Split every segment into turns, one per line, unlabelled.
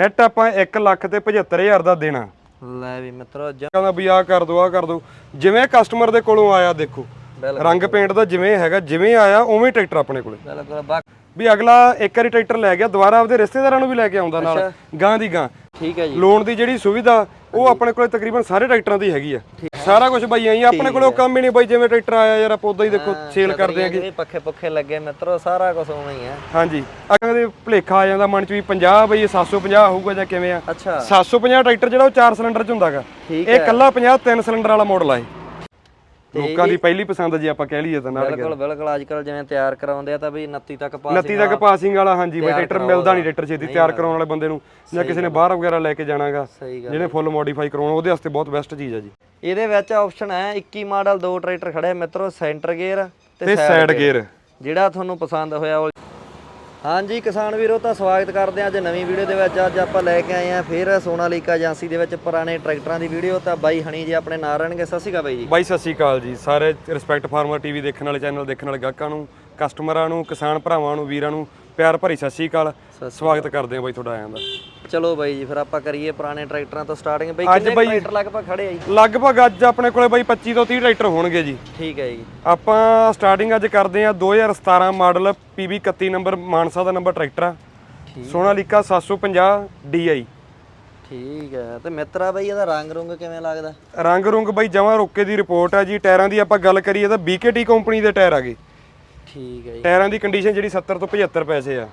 Net ਆਪਾਂ 1 ਲੱਖ ਤੇ 75000 ਦਾ ਦੇਣਾ।
ਲੈ ਵੀ ਮਿੱਤਰੋ ਜ-
ਕਹਿੰਦਾ ਵੀ ਆਹ ਕਰ ਦੋ ਆਹ ਕਰ ਦੋ। ਜਿਵੇਂ ਕਸਟਮਰ ਦੇ ਕੋਲੋਂ ਆਇਆ ਦੇਖੋ। ਰੰਗ ਪੇਂਟ ਦਾ ਜਿਵੇਂ ਹੈਗਾ ਜਿਵੇਂ ਆਇਆ ਉਵੇਂ ਟਰੈਕਟਰ ਆਪਣੇ ਕੋਲੇ।
ਬਿਲਕੁਲ
ਵੀ ਅਗਲਾ ਇੱਕ ਵਾਰੀ ਟਰੈਕਟਰ ਲੈ ਗਿਆ ਦੁਬਾਰਾ ਆਪਦੇ ਰਿਸ਼ਤੇਦਾਰਾਂ ਨੂੰ ਵੀ ਲੈ ਕੇ ਆਉਂਦਾ ਨਾਲ। ਗਾਂ ਦੀ ਗਾਂ।
ਠੀਕ ਹੈ ਜੀ।
ਲੋਨ ਦੀ ਜਿਹੜੀ ਸੁਵਿਧਾ ਉਹ ਆਪਣੇ ਕੋਲੇ ਤਕਰੀਬਨ ਸਾਰੇ ਟਰੈਕਟਰਾਂ ਦੀ ਹੈਗੀ ਆ। ਸਾਰਾ ਕੁਝ ਬਾਈ ਆਈ ਆਪਣੇ ਕੋਲੇ ਕੰਮ ਹੀ ਨਹੀਂ ਬਾਈ ਜਿਵੇਂ ਟਰੈਕਟਰ ਆਇਆ ਯਾਰ ਆਪਾਂ ਉਦਾਂ ਹੀ ਦੇਖੋ ਸੇਲ ਕਰਦੇ ਆਂਗੇ
ਵੀ ਪੱਖੇ ਪੁੱਖੇ ਲੱਗੇ ਮਿੱਤਰੋ ਸਾਰਾ ਕੁਝ ਉਵੇਂ ਹੀ ਹੈ।
ਹਾਂਜੀ। ਅਗਾਂ ਦੇ ਭੁਲੇਖਾ ਆ ਜਾਂਦਾ ਮਨ ਚ ਵੀ 50 ਬਈ ਇਹ 750 ਹੋਊਗਾ ਜਾਂ ਕਿਵੇਂ ਆ?
ਅੱਛਾ।
750 ਟਰੈਕਟਰ ਜਿਹੜਾ ਉਹ 4 ਸਿਲੰਡਰ ਚ ਹੁੰਦਾਗਾ। ਇਹ ਕੱਲਾ 50 ਤਿੰਨ ਸਿਲੰਡਰ ਵਾਲਾ ਮਾਡਲ ਆ ਇਹ। ਲੋਕਾਂ ਦੀ ਪਹਿਲੀ ਪਸੰਦ ਜੇ ਆਪਾਂ ਕਹਿ ਲਈਏ ਤਾਂ ਨਾਲ
ਬਿਲਕੁਲ ਬਿਲਕੁਲ ਅੱਜ ਕੱਲ ਜਿਵੇਂ ਤਿਆਰ ਕਰਾਉਂਦੇ ਆ ਤਾਂ ਵੀ 29 ਤੱਕ ਪਾਸ
29 ਤੱਕ ਪਾਸਿੰਗ ਵਾਲਾ ਹਾਂਜੀ ਬਈ ਟਰੈਕਟਰ ਮਿਲਦਾ ਨਹੀਂ ਟਰੈਕਟਰ ਛੇਤੀ ਤਿਆਰ ਕਰਾਉਣ ਵਾਲੇ ਬੰਦੇ ਨੂੰ ਜਾਂ ਕਿਸੇ ਨੇ ਬਾਹਰ ਵਗੈਰਾ ਲੈ ਕੇ ਜਾਣਾਗਾ ਜਿਹਨੇ ਫੁੱਲ ਮੋਡੀਫਾਈ ਕਰਾਉਣਾ ਉਹਦੇ ਵਾਸਤੇ ਬਹੁਤ ਬੈਸਟ ਚੀਜ਼ ਆ ਜੀ।
ਇਹਦੇ ਵਿੱਚ ਆਪਸ਼ਨ ਹੈ 21 ਮਾਡਲ ਦੋ ਟਰੈਕਟਰ ਖੜੇ ਮਿੱਤਰੋ ਸੈਂਟਰ ਗੇਅਰ
ਤੇ ਸਾਈਡ ਗੇਅਰ
ਜਿਹੜਾ ਤੁਹਾਨੂੰ ਪਸੰਦ ਹੋਇਆ ਉਹ ਹਾਂਜੀ ਕਿਸਾਨ ਵੀਰੋ ਤਾਂ ਸਵਾਗਤ ਕਰਦੇ ਹਾਂ ਅੱਜ ਨਵੀਂ ਵੀਡੀਓ ਦੇ ਵਿੱਚ। ਅੱਜ ਆਪਾਂ ਲੈ ਕੇ ਆਏ ਹਾਂ ਫਿਰ ਸੋਨਾਲੀਕਾ ਏਜੰਸੀ ਦੇ ਵਿੱਚ ਪੁਰਾਣੇ ਟਰੈਕਟਰਾਂ ਦੀ ਵੀਡੀਓ। ਤਾਂ ਬਾਈ ਹਣੀ ਜੀ ਆਪਣੇ ਨਾਲ ਰਹਿਣਗੇ। ਸਤਿ ਸ਼੍ਰੀ ਅਕਾਲ ਬਾਈ ਜੀ।
ਬਾਈ ਸਤਿ ਸ਼੍ਰੀ ਅਕਾਲ ਜੀ। ਸਾਰੇ ਰਿਸਪੈਕਟ ਫਾਰਮਰ ਟੀਵੀ ਦੇਖਣ ਵਾਲੇ ਚੈਨਲ ਦੇਖਣ ਵਾਲੇ ਗਾਹਕਾਂ ਨੂੰ ਕਸਟਮਰਾਂ ਨੂੰ ਕਿਸਾਨ ਭਰਾਵਾਂ ਨੂੰ ਵੀਰਾਂ ਨੂੰ ਪਿਆਰ ਭਰੀ ਸਤਿ ਸ਼੍ਰੀ ਅਕਾਲ। ਸਵਾਗਤ ਕਰਦੇ ਹਾਂ ਬਾਈ ਤੁਹਾਡਾ ਆਇਆਂ ਦਾ।
ਚਲੋ ਬਾਈ ਜੀ ਫਿਰ ਆਪਾਂ ਕਰੀਏ ਪੁਰਾਣੇ ਟਰੈਕਟਰਾਂ ਤੋਂ ਸਟਾਰਟਿੰਗ ਬਾਈ
ਅੱਜ
ਕਿੰਨੇ
ਬਾਈ-
ਟਰੈਕਟਰ ਲਗਭਗ ਖੜੇ ਆ ਜੀ?
ਲਗਭਗ ਅੱਜ ਆਪਣੇ ਕੋਲੇ ਬਾਈ 25 ਤੋਂ 30 ਟਰੈਕਟਰ ਹੋਣਗੇ ਜੀ।
ਠੀਕ ਹੈ ਜੀ।
ਆਪਾਂ ਸਟਾਰਟਿੰਗ ਅੱਜ ਕਰਦੇ ਹਾਂ 2017 ਮਾਡਲ PB 31 ਨੰਬਰ ਮਾਨਸਾ ਦਾ ਨੰਬਰ ਟਰੈਕਟਰ ਆ। ਸੋਨਾਲੀਕਾ 750 DI
ਠੀਕ ਹੈ ਤੇ ਮਿੱਤਰਾ ਬਾਈ ਇਹਦਾ ਰੰਗ ਰੁੰਗ ਕਿਵੇਂ ਲੱਗਦਾ?
ਰੰਗ ਰੁੰਗ ਬਾਈ ਜਮਾਂ ਰੋਕੇ ਦੀ ਰਿਪੋਰਟ ਆ ਜੀ। ਟਾਇਰਾਂ ਦੀ ਆਪਾਂ ਗੱਲ ਕਰੀਏ ਤਾਂ BKT ਕੰਪਨੀ ਦੇ ਟਾਇਰ ਆ ਗਏ।
ਠੀਕ ਹੈ ਜੀ।
ਟਾਇਰਾਂ ਦੀ ਕੰਡੀਸ਼ਨ ਜਿਹੜੀ 70 ਤੋਂ 75 ਪੈਸੇ ਆ।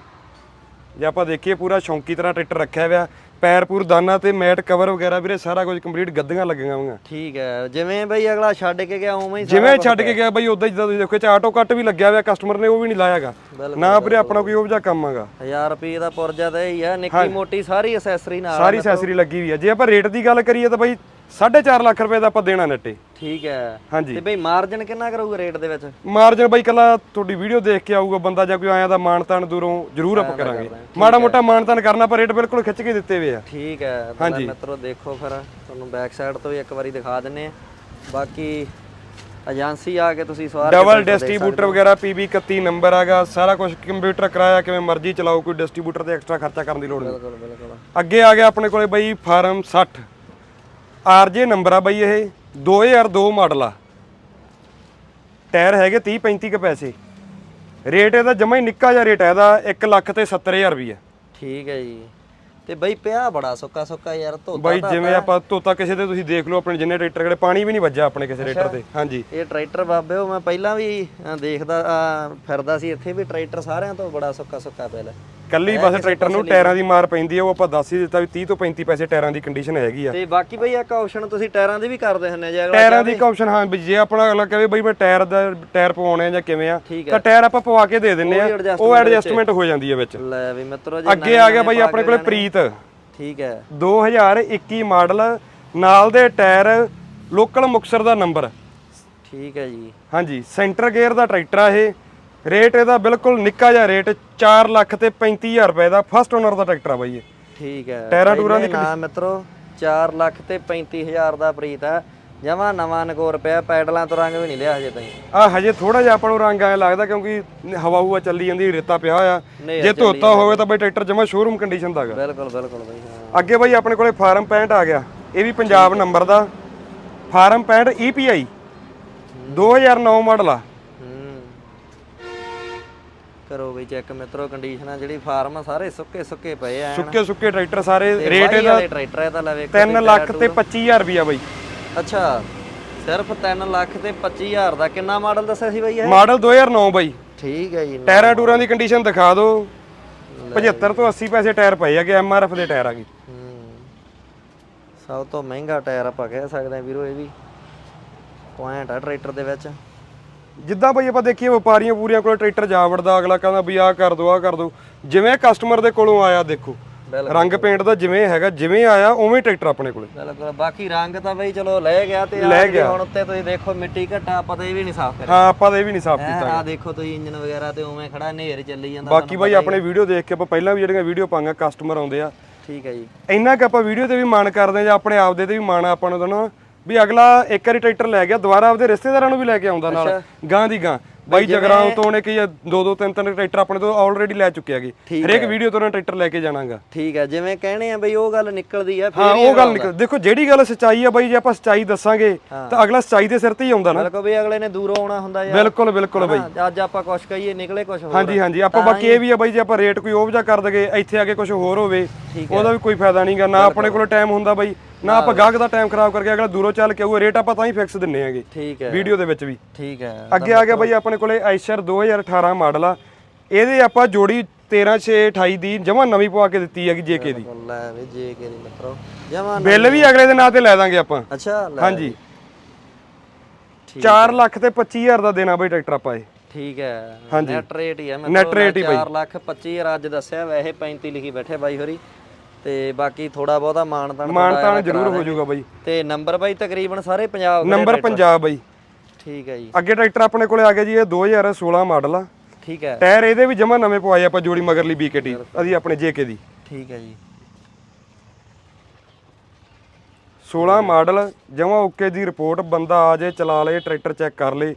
ਜੇ ਆਪਾਂ ਦੇਖੀਏ ਪੂਰਾ ਸ਼ੌਂਕੀ ਤਰ੍ਹਾਂ ਟਰੈਕਟਰ ਰੱਖਿਆ ਹੋਇਆ ਪੈਰ ਪੂਰ ਦਾਨਾ ਤੇ ਮੈਟ ਕਵਰ ਵਗੈਰਾ ਵੀਰੇ ਸਾਰਾ ਕੁਝ ਕੰਪਲੀਟ ਗੱਦੀਆਂ ਲੱਗੀਆਂ ਹੋਈਆਂ।
ਠੀਕ ਹੈ ਜਿਵੇਂ ਬਈ ਅਗਲਾ ਛੱਡ ਕੇ ਗਿਆ ਉਵੇਂ ਹੀ
ਜਿਵੇਂ ਛੱਡ ਕੇ ਗਿਆ ਬਾਈ ਉਦਾਂ ਜਿੱਦਾਂ ਤੁਸੀਂ ਦੇਖੋ ਚ ਆਟੋ ਕੱਟ ਵੀ ਲੱਗਿਆ ਹੋਇਆ ਕਸਟਮਰ ਨੇ ਉਹ ਵੀ ਨਹੀਂ ਲਾਇਆਗਾ। ਨਾ ਵੀਰੇ ਆਪਣਾ ਕੋਈ ਉਹ ਜਿਹਾ ਕੰਮ ਹੈਗਾ।
1000 ਰੁਪਏ ਦਾ ਪੁਰਜਾ ਤਾਂ ਇਹ ਹੀ ਆ ਨਿੱਕੀ ਮੋਟੀ ਸਾਰੀ ਅਸੈਸਰੀ ਨਾਲ
ਸਾਰੀ ਅਸੈਸਰੀ ਲੱਗੀ ਵੀ ਆ ਜੇ ਆਪਾਂ ਰੇਟ ਦੀ ਗੱਲ ਕਰੀਏ ਤਾਂ ਬਾਈ 4.5 ਲੱਖ ਰੁਪਏ ਦਾ ਆਪਾਂ ਦੇਣਾ ਨੱਟੇ
ਠੀਕ ਹੈ।
ਹਾਂਜੀ।
ਤੇ ਬਈ ਮਾਰਜਨ ਕਿੰਨਾ ਕਰੂਗਾ ਰੇਟ ਦੇ ਵਿੱਚ?
ਮਾਰਜਨ ਬਾਈ ਕੱਲਾ ਤੁਹਾਡੀ ਵੀਡੀਓ ਦੇਖ ਕੇ ਆਊਗਾ ਬੰਦਾ ਜਾਂ ਕੋਈ ਆਇਆ ਦਾ ਮਾਨਤਾਨ ਦੂਰੋਂ ਜ਼ਰੂਰ ਆਪਾਂ ਕਰਾਂਗੇ। ਮਾੜਾ ਮੋਟਾ ਮਾਨਤਾਨ ਕਰਨਾ ਪਰ ਰੇਟ ਬਿਲਕੁਲ ਖਿੱਚ ਕੇ ਦਿੱਤੇ ਹੋਏ ਆ।
ਠੀਕ ਹੈ। ਮਿੱਤਰੋ ਦੇਖੋ ਫਿਰ ਤੁਹਾਨੂੰ ਬੈਕ ਸਾਈਡ ਤੋਂ ਵੀ ਇੱਕ ਵਾਰੀ ਦਿਖਾ ਦਿੰਨੇ ਆ। ਬਾਕੀ ਏਜੰਸੀ ਆ ਕੇ ਤੁਸੀਂ ਸਵਾਰ ਕੇ
ਡਬਲ ਡਿਸਟ੍ਰੀਬਿਊਟਰ ਵਗੈਰਾ 31 ਨੰਬਰ ਹੈਗਾ ਸਾਰਾ ਕੁਝ ਕੰਪਿਊਟਰ ਕਰਾਇਆ ਕਿਵੇਂ ਮਰਜ਼ੀ ਚਲਾਓ ਕੋਈ ਡਿਸਟ੍ਰੀਬਿਊਟਰ ਤੇ ਐਕਸਟਰਾ ਖਰਚਾ ਕਰਨ ਦੀ ਲੋੜ ਨਹੀਂ।
ਬਿਲਕੁਲ ਬਿਲਕੁਲ।
ਅੱਗੇ ਆ ਗਿਆ ਆਪਣੇ ਕੋਲੇ ਬਾਈ ਫਾਰਮ 60 RJ ਨੰਬਰ ਆ ਬਾਈ ਇਹ। 2002 ਮਾਡਲ ਆ। ਟਾਇਰ ਹੈਗੇ 30 35 ਕ ਪੈਸੇ। ਰੇਟ ਇਹਦਾ ਜਮਾ ਹੀ ਨਿੱਕਾ ਜਿਹਾ ਰੇਟ ਹੈ ਇਹਦਾ 1 ਲੱਖ ਤੇ 70000 ਰੁਪਏ
ਠੀਕ ਹੈ ਜੀ। ਤੇ ਬਈ ਪਿਆ ਬੜਾ ਸੁੱਕਾ ਸੁੱਕਾ ਯਾਰ ਧੋਤਾ
ਬਾਈ ਜਿਵੇਂ ਆਪਾਂ ਤੋਤਾ ਕਿਸੇ ਦੇ ਤੁਸੀਂ ਦੇਖ ਲਓ ਆਪਣੇ ਜਿੰਨੇ ਟਰੈਕਟਰ ਕਿਹੜੇ ਪਾਣੀ ਵੀ ਨਹੀਂ ਵੱਜਾ ਆਪਣੇ ਕਿਸੇ ਟਰੈਕਟਰ ਤੇ। ਹਾਂਜੀ।
ਇਹ ਟਰੈਕਟਰ ਬਾਬੇ ਉਹ ਮੈਂ ਪਹਿਲਾਂ ਵੀ ਦੇਖਦਾ ਫਿਰਦਾ ਸੀ ਇੱਥੇ ਵੀ ਟਰੈਕਟਰ ਸਾਰਿਆਂ ਤੋਂ ਬੜਾ ਸੁੱਕਾ ਸੁੱਕਾ ਪਿਆ ਲੈ।
ਕੱਲੀ ਬਸ ਟਰੈਕਟਰ ਨੂੰ ਟਾਇਰਾਂ ਦੀ ਮਾਰ ਪੈਂਦੀ ਆ ਉਹ ਆਪਾਂ ਦੱਸ ਹੀ ਦਿੱਤਾ ਵੀ 30 ਤੋਂ 35 ਪੈਸੇ ਟਾਇਰਾਂ ਦੀ ਕੰਡੀਸ਼ਨ ਹੈਗੀ ਆ।
ਤੇ ਬਾਕੀ ਬਈ ਇੱਕ ਆਪਸ਼ਨ ਤੁਸੀਂ ਟਾਇਰਾਂ ਦੀ ਵੀ ਕਰਦੇ ਹੁੰਦੇ ਜੇ ਅਗਲਾ
ਟਾਇਰਾਂ ਦੀ ਇੱਕ ਆਪਸ਼ਨ ਹਾਂ ਵੀ ਜੇ ਆਪਣਾ ਅਗਲਾ ਕਹੇ ਬਈ ਮੈਂ ਟਾਇਰ ਦਾ ਟਾਇਰ ਪਵਾਉਣੇ ਆ ਜਾਂ ਕਿਵੇਂ ਆ
ਠੀਕ
ਤਾਂ ਟਾਇਰ ਆਪਾਂ ਪਵਾ ਕੇ ਦੇ ਦਿੰਨੇ ਆ
ਉਹ
ਐਡਜਸਟਮੈਂਟ ਹੋ ਜਾਂਦੀ ਹੈ ਵਿੱਚ।
ਲੈ ਵੀ ਮਿੱਤਰੋ ਜੀ
ਅੱਗੇ ਆ ਗਿਆ ਬਾਈ ਆਪਣੇ ਕੋਲੇ ਪ੍ਰੀਤ।
ਠੀਕ ਹੈ
2021 ਮਾਡਲ ਨਾਲ ਦੇ ਟਾਇਰ ਲੋਕਲ ਮੁਕਸਰ ਦਾ ਨੰਬਰ
ਠੀਕ ਹੈ ਜੀ।
ਹਾਂਜੀ ਸੈਂਟਰ ਗੇਅਰ ਦਾ ਟਰੈਕਟਰ ਆ ਇਹ। ਰੇਟ ਇਹਦਾ ਬਿਲਕੁਲ ਨਿੱਕਾ ਜਿਹਾ ਰੇਟ 4 ਲੱਖ ਤੇ 35000 ਰੁਪਏ ਦਾ ਫਸਟ ਓਨਰ ਦਾ ਟਰੈਕਟਰ ਆ ਬਾਈ ਇਹ।
ਠੀਕ ਹੈ।
ਟਾਇਰਾਂ ਟੂਰਾਂ ਦੀ
ਨਾ ਮਿੱਤਰੋ 4 ਲੱਖ ਤੇ 35000 ਦਾ ਪ੍ਰੀਤ ਹੈ ਜਮਾ ਨਵਾਂ ਨਗੋਰ ਪਿਆ ਪੈਡਲਾਂ ਤੋਂ ਰੰਗ ਵੀ ਨਹੀਂ ਲਿਆ ਹਜੇ ਤਾਈਂ।
ਆ ਹਜੇ ਥੋੜਾ ਜਿਹਾ ਆਪਾਂ ਨੂੰ ਰੰਗ ਐ ਲੱਗਦਾ ਕਿਉਂਕਿ ਹਵਾ ਹੁਆ ਚੱਲੀ ਜਾਂਦੀ ਰੇਤਾ ਪਿਆ ਹੋਇਆ। ਜੇ ਧੋਤਾ ਹੋਵੇ ਤਾਂ ਬਈ ਟਰੈਕਟਰ ਜਮਾ ਸ਼ੋਰੂਮ ਕੰਡੀਸ਼ਨ ਦਾ ਹੈਗਾ
ਬਿਲਕੁਲ ਬਿਲਕੁਲ ਬਈ ਹਾਂ।
ਅੱਗੇ ਬਾਈ ਆਪਣੇ ਕੋਲੇ ਫਾਰਮ 65 ਆ ਗਿਆ ਇਹ ਵੀ ਪੰਜਾਬ ਨੰਬਰ ਦਾ। ਫਾਰਮ 65 EPI 2009 ਮਾਡਲ ਆ।
ਹੂੰ ਕਰੋ ਬਈ ਚੈੱਕ ਮਿੱਤਰੋ ਕੰਡੀਸ਼ਨ ਆ ਜਿਹੜੀ ਫਾਰਮ ਆ ਸਾਰੇ ਸੁੱਕੇ ਸੁੱਕੇ ਪਏ ਆ
ਸੁੱਕੇ ਸੁੱਕੇ ਟਰੈਕਟਰ ਸਾਰੇ ਰੇਟ ਇਹਦਾ
ਟਰੈਕਟਰ ਹੈ ਤਾਂ ਲੈ ਵੇਖੋ
3 ਲੱਖ ਤੇ 25000 ਰੁਪਿਆ ਬਾਈ।
ਅੱਛਾ ਸਿਰਫ 3 ਲੱਖ ਤੇ 25000 ਦਾ ਕਿੰਨਾ ਮਾਡਲ ਦੱਸਿਆ ਸੀ ਬਈ ਇਹ?
ਮਾਡਲ 2009 ਬਾਈ।
ਠੀਕ ਹੈ ਜੀ
ਟਾਇਰਾਂ ਟੂਰਾਂ ਦੀ ਕੰਡੀਸ਼ਨ ਦਿਖਾ ਦਿਓ 75 ਤੋਂ 80 ਪੈਸੇ ਟਾਇਰ ਪਏ ਹੈਗੇ ਐਮਆਰਐਫ ਦੇ ਟਾਇਰ ਆ ਗਏ।
ਸਭ ਤੋਂ ਮਹਿੰਗਾ ਟਾਇਰ ਆਪਾਂ ਕਹਿ ਸਕਦੇ ਹਾਂ ਵੀਰੋ ਇਹ ਵੀ। ਪੁਆਇੰਟ ਆ ਟਰੈਕਟਰ ਦੇ ਵਿੱਚ।
ਜਿੱਦਾਂ ਬਈ ਆਪਾਂ ਦੇਖੀਏ ਵਪਾਰੀਆਂ ਪੂਰੀਆਂ ਕੋਲ ਟਰੈਕਟਰ ਜਾ ਵੜਦਾ ਅਗਲਾ ਕਹਿੰਦਾ ਵੀ ਆਹ ਕਰ ਦੋ ਆਹ ਕਰ ਦੋ। ਜਿਵੇਂ ਕਸਟਮਰ ਦੇ ਕੋਲੋਂ ਆਇਆ ਦੇਖੋ। ਰੰਗ ਪੇਂਟ ਦਾ ਜਿਵੇਂ ਹੈਗਾ ਜਿਵੇਂ ਆਇਆ ਉਵੇਂ ਟਰੈਕਟਰ ਆਪਣੇ ਕੋਲੇ।
ਬਿਲਕੁਲ ਬਾਕੀ ਰੰਗ ਤਾਂ ਬਈ ਚਲੋ ਲੈ ਗਿਆ ਤੇ
ਲੈ
ਆ
ਗਿਆ।
ਹੁਣ ਉੱਤੇ ਤੁਸੀਂ ਦੇਖੋ ਮਿੱਟੀ ਘਟਾ ਪਤਾ ਇਹ ਵੀ ਨਹੀਂ ਸਾਫ਼ ਕਰਿਆ।
ਹਾਂ ਆਪਾਂ ਤਾਂ ਇਹ ਵੀ ਨਹੀਂ ਸਾਫ਼ ਕੀਤਾ
ਆ ਦੇਖੋ ਤੁਸੀਂ ਇੰਜਨ ਵਗੈਰਾ ਤੇ ਉਵੇਂ ਖੜਾ ਨੇਰ ਚੱਲੀ ਜਾਂਦਾ
ਬਾਕੀ ਬਾਈ ਆਪਣੇ ਵੀਡੀਓ ਦੇਖ ਕੇ ਆਪਾਂ ਪਹਿਲਾਂ ਵੀ ਜਿਹੜੀਆਂ ਵੀਡੀਓ ਪਾਈਆਂ ਕਸਟਮਰ ਆਉਂਦੇ ਆ।
ਠੀਕ ਹੈ ਜੀ।
ਇੰਨਾ ਕਿ ਆਪਾਂ ਵੀਡੀਓ ਤੇ ਵੀ ਮਾਣ ਕਰਦੇ ਆ ਜਾਂ ਆਪਣੇ ਆਪ ਦੇ ਤੇ ਵੀ ਮਾਣ ਆਪਾਂ ਨੂੰ ਤਾਂ ਵੀ ਅਗਲਾ ਇੱਕ ਵਾਰੀ ਟਰੈਕਟਰ ਲੈ ਗਿਆ ਦੁਬਾਰਾ ਆਪਦੇ ਰਿਸ਼ਤੇਦਾਰਾਂ ਨੂੰ ਵੀ ਲੈ ਕੇ ਆਉਂਦਾ ਨਾਲ ਗਾਂ ਦੀ ਗਾਂ। ਬਾਈ ਜਗਰਾਉਂ ਤੋਂ ਉਹਨੇ ਕੀ ਆ, ਦੋ ਦੋ ਤਿੰਨ ਤਿੰਨ ਟਰੈਕਟਰ ਆਪਣੇ ਤੋਂ ਆਲਰੇਡੀ ਲੈ ਚੁੱਕੇ ਹੈਗੇ। ਹਰੇਕ ਵੀਡੀਓ ਤੋਂ ਉਹਨਾਂ ਟਰੈਕਟਰ ਲੈ ਕੇ ਜਾਣਾਗਾ।
ਠੀਕ ਹੈ ਜਿਵੇਂ ਕਹਿਣੇ ਆ ਬਈ ਉਹ ਗੱਲ ਨਿਕਲਦੀ ਆ
ਹਾਂ
ਫਿਰ
ਉਹ ਗੱਲ ਨਿਕਲ ਦੇਖੋ ਜਿਹੜੀ ਗੱਲ ਸੱਚਾਈ ਆ ਬਾਈ ਜੇ ਆਪਾਂ ਸੱਚਾਈ ਦੱਸਾਂਗੇ ਤਾਂ ਅਗਲਾ ਸੱਚਾਈ ਦੇ ਸਿਰ ਤੇ ਹੀ ਆਉਂਦਾ ਨਾ।
ਬਿਲਕੁਲ ਵੀ ਅਗਲੇ ਨੇ ਦੂਰੋਂ ਆਉਣਾ ਹੁੰਦਾ ਯਾਰ।
ਬਿਲਕੁਲ ਬਿਲਕੁਲ ਬਾਈ।
ਅੱਜ ਆਪਾਂ ਕੁਛ ਕਹੀਏ ਨਿਕਲੇ ਕੁਛ ਹੋਰ।
ਹਾਂਜੀ ਹਾਂਜੀ। ਆਪਾਂ ਬਾਕੀ ਇਹ ਵੀ ਆ ਬਾਈ ਜੇ ਆਪਾਂ ਰੇਟ ਕੋਈ ਉਹੋ ਕਰ ਦਗੇ ਇੱਥੇ ਆ ਕੇ ਕੁਝ ਹੋਰ ਹੋਵੇ ਉਹਦਾ ਵੀ ਕੋਈ ਫਾਇਦਾ ਨਹੀਂਗਾ ਨਾ ਆਪਣੇ ਕੋਲ ਟਾਈਮ ਹੁੰਦਾ ਬਾਈ। ਨਾ ਆਪਾਂ ਗਾਹਕ ਦਾ ਟਾਈਮ ਖਰਾਬ ਕਰਕੇ ਅਗਲਾ ਦੂਰੋਂ ਚੱਲ ਕੇ ਆਊਗਾ ਰੇਟ ਆਪਾਂ ਤਾਂ ਹੀ ਫਿਕਸ ਦਿੰਨੇ ਆਗੇ
ਠੀਕ ਹੈ।
ਵੀਡੀਓ ਦੇ ਵਿੱਚ ਵੀ।
ਠੀਕ ਹੈ।
ਅੱਗੇ ਆ ਗਿਆ ਬਾਈ ਆਪਣੇ ਕੋਲੇ ਆਈਸ਼ਰ 2018 ਮਾਡਲ ਆ। ਇਹਦੇ ਆਪਾਂ ਜੋੜੀ 13628 ਦੀ ਜਮਾ ਨਵੀਂ ਪਵਾ ਕੇ ਦਿੱਤੀ ਹੈਗੀ ਜੇਕੇ ਦੀ।
ਲੈ ਵੀ ਜੇ ਕੇ ਦੀ ਮਿੱਤਰੋ ਜਮਾ
ਬਿੱਲ ਵੀ ਅਗਲੇ ਦੇ ਨਾਂ ਤੇ ਲੈ ਦਾਂਗੇ ਆਪਾਂ।
ਅੱਛਾ
ਹਾਂਜੀ। 4 ਲੱਖ ਤੇ 25000 ਦਾ ਦੇਣਾ ਬਾਈ ਟਰੈਕਟਰ ਆਪਾਂ ਇਹ।
ਠੀਕ ਹੈ। ਨੈਟ ਰੇਟ ਹੀ ਹੈ ਮੈਂ
Net rate ਹੀ ਬਾਈ।
4 ਲੱਖ 25 ਅੱਜ ਦੱਸਿਆ ਵੈਸੇ 35 ਲਿਖੀ ਬੈਠੇ ਬਾਈ ਹੋਰੀ। ਤੇ ਬਾਕੀ ਥੋੜਾ ਬਹੁਤਾ ਮਾਨਤਾਨ
ਮਾਨਤਾਨ ਜ਼ਰੂਰ ਹੋ ਜਾਊਗਾ ਬਾਈ।
ਤੇ ਨੰਬਰ ਬਾਈ ਤਕਰੀਬਨ ਸਾਰੇ ਪੰਜਾਬ ਦੇ
ਨੰਬਰ ਪੰਜਾਬ ਬਾਈ।
ਠੀਕ ਹੈ ਜੀ।
ਅੱਗੇ ਟਰੈਕਟਰ ਆਪਣੇ ਕੋਲੇ ਆ ਗਿਆ ਜੀ ਇਹ 2016 ਮਾਡਲ ਆ।
ਠੀਕ ਹੈ।
ਟਾਇਰ ਇਹਦੇ ਵੀ ਜਮਾ ਨਵੇਂ ਪਵਾਏ ਆਪਾਂ ਜੋੜੀ ਮਗਰਲੀ ਬੀਕੇਟੀ ਅਸੀਂ ਆਪਣੇ ਜੇਕੇ ਦੀ।
ਠੀਕ ਹੈ ਜੀ।
16 ਮਾਡਲ ਜਮਾ ਓਕੇ ਦੀ ਰਿਪੋਰਟ ਬੰਦਾ ਆ ਜੇ ਚਲਾ ਲੇ ਟਰੈਕਟਰ ਚੈੱਕ ਕਰ ਲੇ